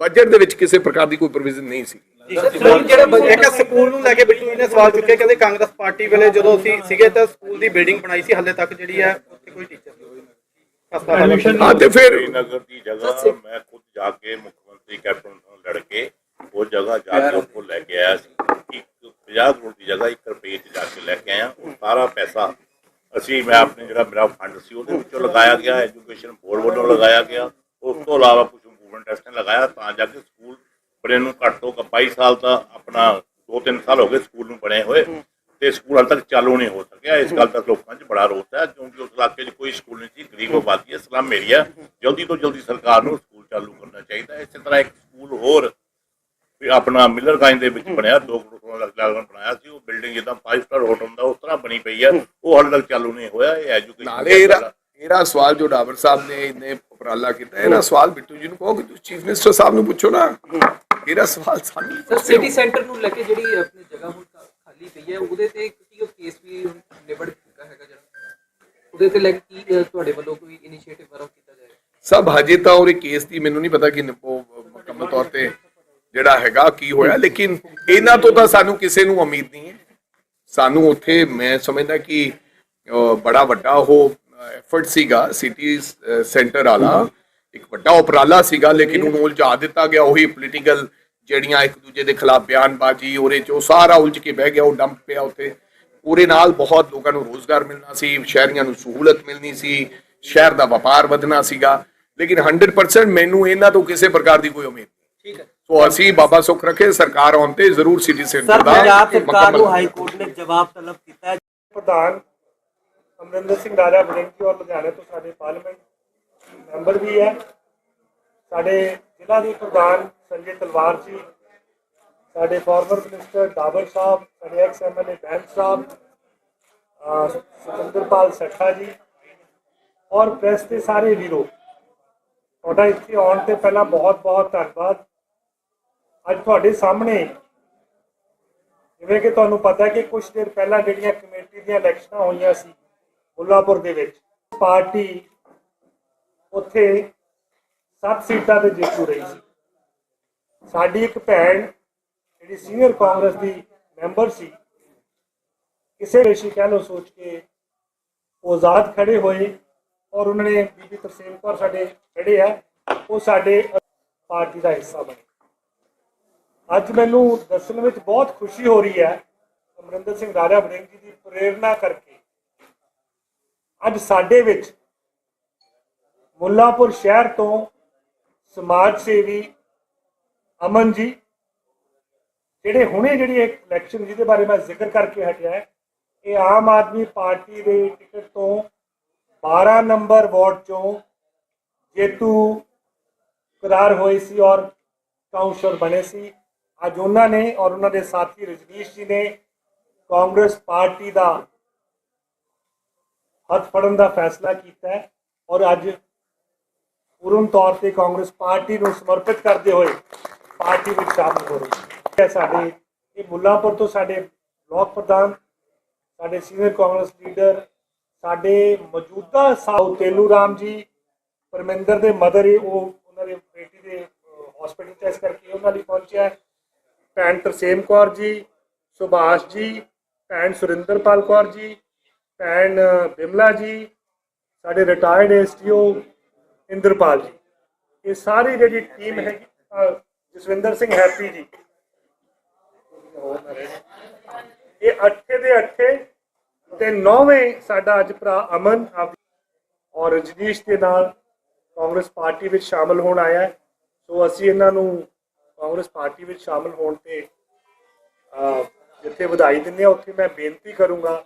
ਬਜਟ ਦੇ ਵਿੱਚ ਕਿਸੇ ਪ੍ਰਕਾਰ ਦੀ ਕੋਈ ਪ੍ਰੋਵੀਜ਼ਨ ਨਹੀਂ ਸੀ। ਇੱਕ ਸਕੂਲ ਨੂੰ ਲੈ ਕੇ ਬਿੱਟੂ ਜੀ ਨੇ ਸਵਾਲ ਚੁੱਕਿਆ ਕਹਿੰਦੇ ਕਾਂਗਰਸ ਪਾਰਟੀ ਵੇਲੇ ਜਦੋਂ ਅਸੀਂ ਸੀਗੇ ਤਾਂ ਸਕੂਲ ਦੀ ਬਿਲਡਿੰਗ ਬਣਾਈ ਸੀ ਹਾਲੇ ਤੱਕ ਜਿਹੜੀ ਹੈ ਉੱਥੇ ਕੋਈ ਟੀਚਰ ਨਹੀਂ ਹਾਂ ਤੇ ਫਿਰ ਨਗਰ ਦੀ ਜਗ੍ਹਾ ਮੈਂ ਖੁਦ ਜਾ ਕੇ ਮੁੱਖ ਮੰਤਰੀ ਕੈਪਟਨ ਨਾਲ ਲੜ ਕੇ ਉਹ ਜਗ੍ਹਾ ਜਾ ਕੇ ਉੱਥੋਂ ਲੈ ਕੇ ਆਇਆ ਸੀ। ਇੱਕ 50 ਕਰੋੜ ਦੀ ਜਗ੍ਹਾ 1 ਰੁਪਏ 'ਚ ਜਾ ਕੇ ਲੈ ਕੇ ਆਇਆ। ਉਹ ਸਾਰਾ ਪੈਸਾ ਅਸੀਂ, ਮੈਂ ਆਪਣੇ ਜਿਹੜਾ ਮੇਰਾ ਫੰਡ ਸੀ, ਉਹਦੇ ਵਿੱਚੋਂ ਲਗਾਇਆ ਗਿਆ ਐਜੂਕੇਸ਼ਨ ਬੋਰਡ ਵੱਲੋਂ ਲਗਾਇਆ ਗਿਆ। ਉਸ ਤੋਂ ਇਲਾਵਾ ਕੁਝ ਇੰਪਰੂਵਮੈਂਟ ਟੈਸਟ ਲਗਾਇਆ, ਤਾਂ ਜਾ ਕੇ ਸਕੂਲ ਬਣੇ ਨੂੰ ਘੱਟ ਤੋਂ ਘੱਟ 22 ਸਾਲ ਤਾਂ ਆਪਣਾ 2-3 ਸਾਲ ਹੋ ਗਏ ਸਕੂਲ ਨੂੰ ਬਣੇ ਹੋਏ ਤੇ ਸਕੂਲ ਹਾਲੇ ਤੱਕ ਚਾਲੂ ਨਹੀਂ ਹੋ ਸਕਿਆ। ਇਸ ਗੱਲ ਦਾ ਲੋਕਾਂ 'ਚ ਬੜਾ ਰੋਸ ਹੈ, ਕਿਉਂਕਿ ਉਸ ਇਲਾਕੇ 'ਚ ਕੋਈ ਸਕੂਲ ਨਹੀਂ ਸੀ, ਗਰੀਬ ਆਬਾਦੀ ਹੈ, ਸਲਮ ਏਰੀਆ ਜਲਦੀ ਤੋਂ ਜਲਦੀ ਸਰਕਾਰ ਨੂੰ ਸਕੂਲ ਚਾਲੂ ਕਰਨਾ ਚਾਹੀਦਾ ਇਸੇ ਤਰ੍ਹਾਂ ਇੱਕ ਸਕੂਲ ਹੋਰ ਵੀ ਆਪਣਾ ਮਿਲਰ ਗਾਈਨ ਦੇ ਵਿੱਚ ਬਣਿਆ 2 ਕਰੋੜ ਲੱਖ ਲਾਗਣ ਬਣਾਇਆ ਸੀ ਉਹ ਬਿਲਡਿੰਗ ਜਿੱਦਾਂ 5 ਸਟਾਰ ਹੋਟਲ ਹੁੰਦਾ ਉਸ ਤਰ੍ਹਾਂ ਬਣੀ ਪਈ ਹੈ ਉਹ ਹਾਲੇ ਤੱਕ ਚਾਲੂ ਨਹੀਂ ਹੋਇਆ ਇਹ ਐਜੂਕੇਸ਼ਨ ਨਾਲੇ ਇਹਦਾ ਸਵਾਲ ਜੋ ਡਾਵਰ ਸਾਹਿਬ ਨੇ ਇਹਨੇ ਉਪਰਾਲਾ ਕੀਤਾ ਇਹਦਾ ਸਵਾਲ ਬਿੱਟੂ ਜੀ ਨੂੰ ਕਹੋ ਕਿ ਤੁਸੀਂ ਚੀਫ ਮਿਨਿਸਟਰ ਸਾਹਿਬ ਨੂੰ ਪੁੱਛੋ ਨਾ। ਇਹਦਾ ਸਵਾਲ ਸਾਨੂੰ ਸਰ ਸਿਟੀ ਸੈਂਟਰ ਨੂੰ ਲੈ ਕੇ ਜਿਹੜੀ ਆਪਣੀ ਜਗ੍ਹਾ ਹੁਣ ਖਾਲੀ ਪਈ ਹੈ ਉਹਦੇ ਤੇ ਕਿਉਂਕਿ ਉਹ ਕੇਸ ਵੀ ਹੁਣ ਨਿਬੜ ਚੁੱਕਾ ਹੈਗਾ ਜਿਹੜਾ ਉਹਦੇ ਤੇ ਲੈ ਕੇ ਕੀ ਤੁਹਾਡੇ ਵੱਲੋਂ ਕੋਈ ਇਨੀਸ਼ੀਏਟਿਵ ਵਰਕ ਕੀਤਾ ਜਾਏਗਾ ਸਭ ਹਜੇ ਤਾਂ ਉਹਦੇ ਕੇਸ ਦੀ ਮੈਨੂੰ ਨਹੀਂ ਪਤਾ ਕਿ ਉਹ ਮੁਕੰਮਲ ਤੌਰ ਤੇ ਜਿਹੜਾ ਹੈਗਾ ਕੀ ਹੋਇਆ? ਲੇਕਿਨ ਇਹਨਾਂ ਤੋਂ ਤਾਂ ਸਾਨੂੰ ਕਿਸੇ ਨੂੰ ਉਮੀਦ ਨਹੀਂ ਹੈ। ਸਾਨੂੰ ਉੱਥੇ ਮੈਂ ਸਮਝਦਾ ਕਿ ਬੜਾ ਵੱਡਾ ਉਹ ਐਫਰਟ ਸੀਗਾ ਸਿਟੀ ਸੈਂਟਰ ਵਾਲਾ। ਇੱਕ ਵੱਡਾ ਉਪਰਾਲਾ ਸੀਗਾ, ਲੇਕਿਨ ਉਹਨੂੰ ਉਲਝਾ ਦਿੱਤਾ ਗਿਆ। ਉਹੀ ਪੋਲੀਟੀਕਲ ਜਿਹੜੀਆਂ ਇੱਕ ਦੂਜੇ ਦੇ ਖਿਲਾਫ ਬਿਆਨਬਾਜ਼ੀ, ਉਹਦੇ ਚ ਉਹ ਸਾਰਾ ਉਲਝ ਕੇ ਬਹਿ ਗਿਆ, ਉਹ ਡੰਪ ਪਿਆ ਉੱਥੇ। ਉਹਦੇ ਨਾਲ ਬਹੁਤ ਲੋਕਾਂ ਨੂੰ ਰੋਜ਼ਗਾਰ ਮਿਲਣਾ ਸੀ, ਸ਼ਹਿਰੀਆਂ ਨੂੰ ਸਹੂਲਤ ਮਿਲਣੀ ਸੀ, ਸ਼ਹਿਰ ਦਾ ਵਪਾਰ ਵਧਣਾ ਸੀਗਾ। ਲੇਕਿਨ 100% ਮੈਨੂੰ ਇਹਨਾਂ ਤੋਂ ਕਿਸੇ ਪ੍ਰਕਾਰ ਦੀ ਕੋਈ ਉਮੀਦ ਨਹੀਂ। ਠੀਕ ਹੈ। ਸੋ ਅਸੀਂ ਬਾਬਾ ਸੁੱਖ ਰੱਖੇ ਸਰਕਾਰ ਆਉਣ ਤੇ ਜ਼ਰੂਰ ਸਿਟੀ ਸੈਂਟਰ ਦਾ ਪੰਜਾਬ ਸਰਕਾਰ ਮੁਕੰਮਲ ਨੂੰ ਹਾਈ ਕੋਰਟ ਨੇ ਜਵਾਬ ਤਲਬ ਕੀਤਾ ਹੈ। ਪ੍ਰਧਾਨ ਅਮਰਿੰਦਰ ਸਿੰਘ ਰਾਜਾ ਬੜਿੰਗੀ ਔਰ ਲੁਧਿਆਣੇ ਤੋਂ ਸਾਡੇ ਪਾਰਲੀਮੈਂਟ ਮੈਂਬਰ ਵੀ ਹੈ। ਸਾਡੇ ਜ਼ਿਲ੍ਹਾ ਦੇ ਪ੍ਰਧਾਨ ਸੰਜੇ ਤਲਵਾਰ ਜੀ ਸਾਡੇ ਫਾਰਮਰ ਮਿਨਿਸਟਰ ਡਾਬਰ ਸਾਹਿਬ ਸਾਡੇ ਐਕਸ ਐਮਐਲਏ ਬੈਂਸ ਸਾਹਿਬ ਅਹ ਸੁਖਿੰਦਰਪਾਲ ਸੱਠਾ ਜੀ ਔਰ ਪ੍ਰੈਸ ਦੇ ਸਾਰੇ ਵੀਰੋ। ਤੁਹਾਡਾ ਇੱਥੇ ਆਉਣ ਤੇ ਪਹਿਲਾਂ ਬਹੁਤ ਬਹੁਤ ਧੰਨਵਾਦ। ਅੱਜ ਤੁਹਾਡੇ ਸਾਹਮਣੇ ਜਿਵੇਂ ਕਿ ਤੁਹਾਨੂੰ ਪਤਾ ਕਿ ਕੁਝ ਦਿਨ ਪਹਿਲਾਂ ਜਿਹੜੀਆਂ ਕਮੇਟੀ ਦੀਆਂ ਇਲੈਕਸ਼ਨਾਂ ਹੋਈਆਂ ਸੀ ਮੁੱਲਾਪੁਰ ਦੇ ਵਿੱਚ, ਪਾਰਟੀ ਉੱਥੇ 7 ਸੀਟਾਂ ਤੇ ਜੇਤੂ ਰਹੀ ਸੀ। ਸਾਡੀ ਇੱਕ ਭੈਣ ਜਿਹੜੀ ਸੀਨੀਅਰ ਕਾਂਗਰਸ ਦੀ ਮੈਂਬਰ ਸੀ, ਕਿਸੇ ਵੇਸ਼ੀ ਕਹਿ ਲਓ ਸੋਚ ਕੇ ਉਹ ਆਜ਼ਾਦ ਖੜੇ ਹੋਏ ਔਰ ਉਹਨਾਂ ਨੇ ਬੀਬੀ ਤਰਸੇਮ ਕੌਰ ਸਾਡੇ ਖੜੇ ਆ, ਉਹ ਸਾਡੇ ਪਾਰਟੀ ਦਾ ਹਿੱਸਾ ਬਣੇ। ਅੱਜ ਮੈਨੂੰ ਦੱਸਣ ਵਿੱਚ ਬਹੁਤ ਖੁਸ਼ੀ ਹੋ ਰਹੀ ਹੈ ਅਮਰਿੰਦਰ ਸਿੰਘ ਰਾਜਾ ਵੜਿੰਗ ਜੀ ਦੀ ਪ੍ਰੇਰਣਾ ਕਰਕੇ। ਅੱਜ ਸਾਡੇ ਵਿੱਚ ਮੁੱਲਾਪੁਰ ਸ਼ਹਿਰ ਤੋਂ ਸਮਾਜ ਸੇਵੀ ਅਮਨ ਜੀ, ਜਿਹੜੇ ਹੁਣੇ ਜਿਹੜੀ ਇੱਕ ਇਲੈਕਸ਼ਨ ਜਿਹਦੇ ਬਾਰੇ ਮੈਂ ਜ਼ਿਕਰ ਕਰਕੇ ਹਟਿਆ ਹੈ, ਇਹ ਆਮ ਆਦਮੀ ਪਾਰਟੀ ਦੇ ਟਿਕਟ ਤੋਂ 12 ਨੰਬਰ ਵਾਰਡ ਚੋਂ ਜੇਤੂ ਕਰਾਰ ਹੋਏ ਸੀ ਔਰ ਕਾਉਂਸਲਰ ਬਣੇ ਸੀ। ਅੱਜ ਉਹਨਾਂ ਨੇ ਔਰ ਉਹਨਾਂ ਦੇ ਸਾਥੀ ਰਜਨੀਸ਼ ਜੀ ਨੇ ਕਾਂਗਰਸ ਪਾਰਟੀ ਦਾ ਹੱਥ ਫੜਨ ਦਾ ਫੈਸਲਾ ਕੀਤਾ ਹੈ ਔਰ ਅੱਜ ਪੂਰਨ ਤੌਰ ਤੇ ਕਾਂਗਰਸ ਪਾਰਟੀ ਨੂੰ ਸਮਰਪਿਤ ਕਰਦੇ ਹੋਏ ਪਾਰਟੀ ਵਿੱਚ ਸ਼ਾਮਲ ਹੋ ਰਹੇ ਹੈ। ਸਾਡੇ, ਇਹ ਮੁੱਲਾਂਪੁਰ ਤੋਂ ਸਾਡੇ ਬਲਾਕ ਪ੍ਰਧਾਨ, ਸਾਡੇ ਸੀਨੀਅਰ ਕਾਂਗਰਸ ਲੀਡਰ, ਸਾਡੇ ਮੌਜੂਦਾ ਸਾਊ ਤੇਲੂ ਰਾਮ ਜੀ, ਪਰਮਿੰਦਰ ਦੇ ਮਦਰ ਉਹ, ਉਹਨਾਂ ਦੇ ਬੇਟੀ ਦੇ ਹਸਪੀਟਲ ਚ ਇਸ ਕਰਕੇ ਉਹਨਾਂ ਲਈ ਪਹੁੰਚਿਆ ਭੈਣ ਤਰਸੇਮ ਕੌਰ ਜੀ, ਸੁਭਾਸ਼ ਜੀ, ਭੈਣ ਸੁਰਿੰਦਰਪਾਲ ਕੌਰ ਜੀ, ਭੈਣ ਬਿਮਲਾ ਜੀ, ਸਾਡੇ ਰਿਟਾਇਰਡ ਐਸਟੀਓ ਇੰਦਰਪਾਲ ਜੀ। ਇਹ ਸਾਰੀ ਜਿਹੜੀ ਟੀਮ ਹੈਗੀ ਜਸਵਿੰਦਰ ਸਿੰਘ ਹੈਪੀ ਜੀ। ਇਹ ਅੱਠੇ ਦੇ ਅੱਠੇ ਤੇ ਨੌਵੇਂ ਸਾਡਾ ਅੱਜ ਭਰਾ ਅਮਨ ਔਰ ਰਜਨੀਸ਼ ਦੇ ਨਾਲ ਕਾਂਗਰਸ ਪਾਰਟੀ ਵਿੱਚ ਸ਼ਾਮਲ ਹੋਣ ਆਇਆ ਸੋ ਅਸੀਂ ਇਹਨਾਂ ਨੂੰ ਕਾਂਗਰਸ ਪਾਰਟੀ ਵਿੱਚ ਸ਼ਾਮਲ ਹੋਣ ਤੇ ਜਿੱਥੇ ਵਧਾਈ ਦਿੰਦੇ ਆ ਉੱਥੇ ਮੈਂ ਬੇਨਤੀ ਕਰੂੰਗਾ,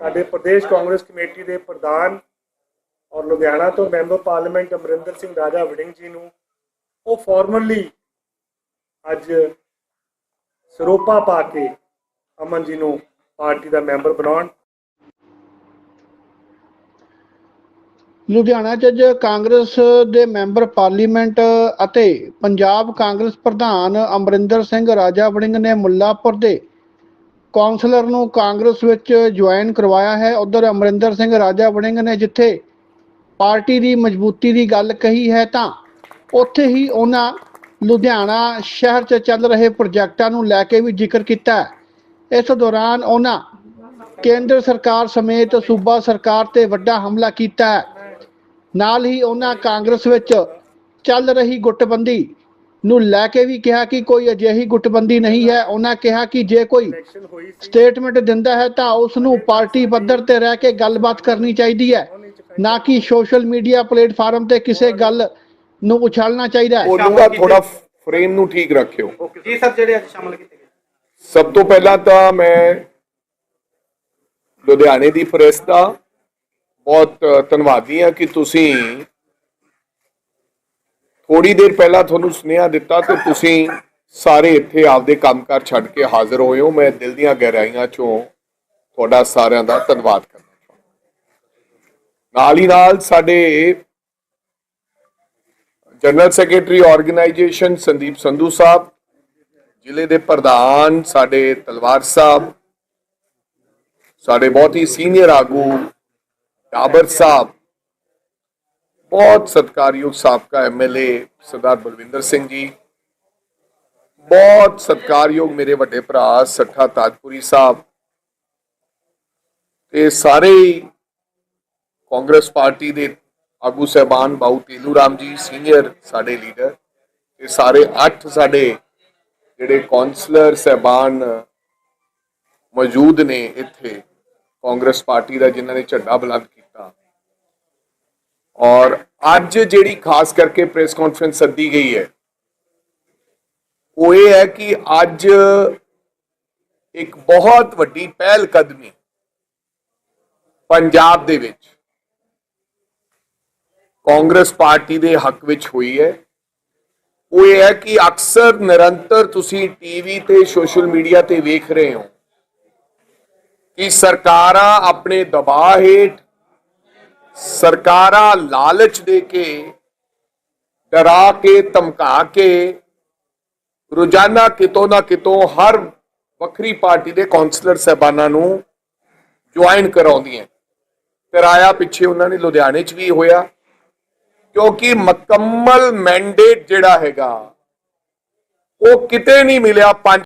ਸਾਡੇ ਪ੍ਰਦੇਸ਼ ਕਾਂਗਰਸ ਕਮੇਟੀ ਦੇ ਪ੍ਰਧਾਨ ਔਰ ਲੁਧਿਆਣਾ ਤੋਂ ਮੈਂਬਰ ਪਾਰਲੀਮੈਂਟ ਅਮਰਿੰਦਰ ਸਿੰਘ ਰਾਜਾ ਵੜਿੰਗ ਜੀ ਨੂੰ, ਉਹ ਫਾਰਮਲੀ ਅੱਜ ਸਰੋਪਾ ਪਾ ਕੇ ਅਮਨ ਜੀ ਨੂੰ ਪਾਰਟੀ ਦਾ ਮੈਂਬਰ ਬਣਾਉਣ। ਲੁਧਿਆਣਾ 'ਚ ਅੱਜ ਕਾਂਗਰਸ ਦੇ ਮੈਂਬਰ ਪਾਰਲੀਮੈਂਟ ਅਤੇ ਪੰਜਾਬ ਕਾਂਗਰਸ ਪ੍ਰਧਾਨ ਅਮਰਿੰਦਰ ਸਿੰਘ ਰਾਜਾ ਵੜਿੰਗ ਨੇ ਮੁੱਲਾਪੁਰ ਦੇ ਕੌਂਸਲਰ ਨੂੰ ਕਾਂਗਰਸ ਵਿੱਚ ਜੁਆਇਨ ਕਰਵਾਇਆ ਹੈ। ਉਧਰ ਅਮਰਿੰਦਰ ਸਿੰਘ ਰਾਜਾ ਵੜਿੰਗ ਨੇ ਜਿੱਥੇ ਪਾਰਟੀ ਦੀ ਮਜ਼ਬੂਤੀ ਦੀ ਗੱਲ ਕਹੀ ਹੈ ਤਾਂ ਉੱਥੇ ਹੀ ਉਹਨਾਂ ਲੁਧਿਆਣਾ ਸ਼ਹਿਰ 'ਚ ਚੱਲ ਰਹੇ ਪ੍ਰੋਜੈਕਟਾਂ ਨੂੰ ਲੈ ਕੇ ਵੀ ਜ਼ਿਕਰ ਕੀਤਾ ਇਸ ਦੌਰਾਨ ਉਹਨਾਂ ਕੇਂਦਰ ਸਰਕਾਰ ਸਮੇਤ ਸੂਬਾ ਸਰਕਾਰ ਤੇ ਵੱਡਾ ਹਮਲਾ ਕੀਤਾ ਹੈ। ਨਾਲ ਹੀ ਉਹਨਾਂ ਕਾਂਗਰਸ ਵਿੱਚ ਚੱਲ ਰਹੀ ਗੁੱਟਬੰਦੀ ਨੂੰ ਲੈ ਕੇ ਵੀ ਕਿਹਾ ਕਿ ਕੋਈ ਅਜਿਹੀ ਗੁੱਟਬੰਦੀ ਨਹੀਂ ਹੈ। ਉਹਨਾਂ ਕਿਹਾ ਕਿ ਜੇ ਕੋਈ ਸਟੇਟਮੈਂਟ ਦਿੰਦਾ ਹੈ ਤਾਂ ਉਸ ਨੂੰ ਪਾਰਟੀ ਪੱਧਰ ਤੇ ਰਹਿ ਕੇ ਗੱਲਬਾਤ ਕਰਨੀ ਚਾਹੀਦੀ ਹੈ। ਨਾ ਕਿ ਸੋਸ਼ਲ ਮੀਡੀਆ ਪਲੇਟਫਾਰਮ ਤੇ ਕਿਸੇ ਗੱਲ ਨੂੰ ਉਛਾਲਣਾ ਚਾਹੀਦਾ ਹੈ। ਬੋਲੂਗਾ ਥੋੜਾ ਫਰੇਮ ਨੂੰ ਠੀਕ ਰੱਖਿਓ। ਜੀ ਸਰ ਜਿਹੜੇ ਅੱਜ ਸ਼ਾਮਲ ਕੀਤੇ ਗਏ? ਸਭ ਤੋਂ ਪਹਿਲਾਂ ਤਾਂ ਮੈਂ ਲੁਧਿਆਣੇ ਦੀ ਪ੍ਰੈਸ ਦਾ ਬਹੁਤ ਧੰਨਵਾਦੀ ਹਾਂ ਕਿ ਤੁਸੀਂ ਥੋੜੀ ਦੇਰ ਪਹਿਲਾਂ ਤੁਹਾਨੂੰ ਸੁਨੇਹਾ ਦਿੱਤਾ ਤੇ ਤੁਸੀਂ ਸਾਰੇ ਇੱਥੇ ਆਪਦੇ ਕੰਮਕਾਰ ਛੱਡ ਕੇ ਹਾਜ਼ਰ ਹੋਏ ਹੋ। ਮੈਂ ਦਿਲ ਦੀਆਂ ਗਹਿਰਾਈਆਂ ਚੋਂ ਤੁਹਾਡਾ ਸਾਰਿਆਂ ਦਾ ਧੰਨਵਾਦ ਕਰਨਾ ਚਾਹੁੰਦਾ ਨਾਲ ਹੀ ਨਾਲ ਸਾਡੇ general secretary organisation Sandeep Sandhu Sahib, ਜ਼ਿਲ੍ਹੇ ਦੇ ਪ੍ਰਧਾਨ ਸਾਡੇ ਤਲਵਾਰ ਸਾਹਿਬ, ਸਾਡੇ ਬਹੁਤ ਹੀ ਸੀਨੀਅਰ ਆਗੂ ਡਾਬਰ ਸਾਹਿਬ ਬਹੁਤ ਸਤਿਕਾਰਯੋਗ ਸਾਬਕਾ ਐਮਐਲਏ ਸਰਦਾਰ ਬਲਵਿੰਦਰ ਸਿੰਘ ਜੀ ਬਹੁਤ ਸਤਿਕਾਰਯੋਗ ਮੇਰੇ ਵੱਡੇ ਭਰਾ ਸੱਠਾ ਤਾਜਪੁਰੀ ਸਾਹਿਬ ਤੇ ਸਾਰੇ ਕਾਂਗਰਸ ਪਾਰਟੀ ਦੇ ਆਗੂ ਸਹਿਬਾਨ ਬਾਊ ਤੇਲੂ ਰਾਮ ਜੀ ਸੀਨੀਅਰ ਸਾਡੇ ਲੀਡਰ ਤੇ ਸਾਰੇ ਅੱਠ ਸਾਡੇ ਜਿਹੜੇ ਕਾਉਂਸਲਰ ਸਹਿਬਾਨ ਮੌਜੂਦ ਨੇ ਇੱਥੇ ਕਾਂਗਰਸ ਪਾਰਟੀ ਦਾ ਜਿਨ੍ਹਾਂ ਨੇ ਝੰਡਾ ਬੁਲੰਦ ਕੀਤਾ ਔਰ ਅੱਜ ਜਿਹੜੀ ਖਾਸ ਕਰਕੇ ਪ੍ਰੈਸ ਕਾਨਫਰੰਸ ਸੱਦੀ ਗਈ ਹੈ, ਉਹ ਇਹ ਹੈ ਕਿ ਅੱਜ ਇੱਕ ਬਹੁਤ ਵੱਡੀ ਪਹਿਲ ਕਦਮੀ ਪੰਜਾਬ ਦੇ ਵਿੱਚ ਕਾਂਗਰਸ ਪਾਰਟੀ ਦੇ ਹੱਕ ਵਿੱਚ ਹੋਈ ਹੈ। ਉਹ ਇਹ ਹੈ ਕਿ ਅਕਸਰ ਨਿਰੰਤਰ ਤੁਸੀਂ ਟੀਵੀ ਤੇ ਸੋਸ਼ਲ ਮੀਡੀਆ ਤੇ ਵੇਖ ਰਹੇ ਹੋ ਕਿ ਸਰਕਾਰਾਂ ਆਪਣੇ ਦਬਾਅ ਹੇਠ ਸਰਕਾਰਾਂ ਲਾਲਚ ਦੇ ਕੇ, ਡਰਾ ਕੇ, ਧਮਕਾ ਕੇ, ਰੋਜ਼ਾਨਾ ਕਿਤੋਂ ਨਾ ਕਿਤੋਂ ਹਰ ਵੱਖਰੀ ਪਾਰਟੀ ਦੇ ਕਾਉਂਸਲਰ ਸਹਿਬਾਨਾਂ ਨੂੰ ਜੁਆਇਨ ਕਰਾਉਂਦੀਆਂ। ਕਿਰਾਇਆ ਪਿੱਛੇ ਉਹਨਾਂ ਨੇ ਲੁਧਿਆਣੇ 'ਚ ਵੀ ਹੋਇਆ। ਕਿਉਂਕਿ ਮੁਕੰਮਲ ਮੈਂਡੇਟ ਜਿਹੜਾ ਹੈਗਾ, ਉਹ ਕਿਤੇ ਨਹੀਂ ਮਿਲਿਆ, ਪੰਜ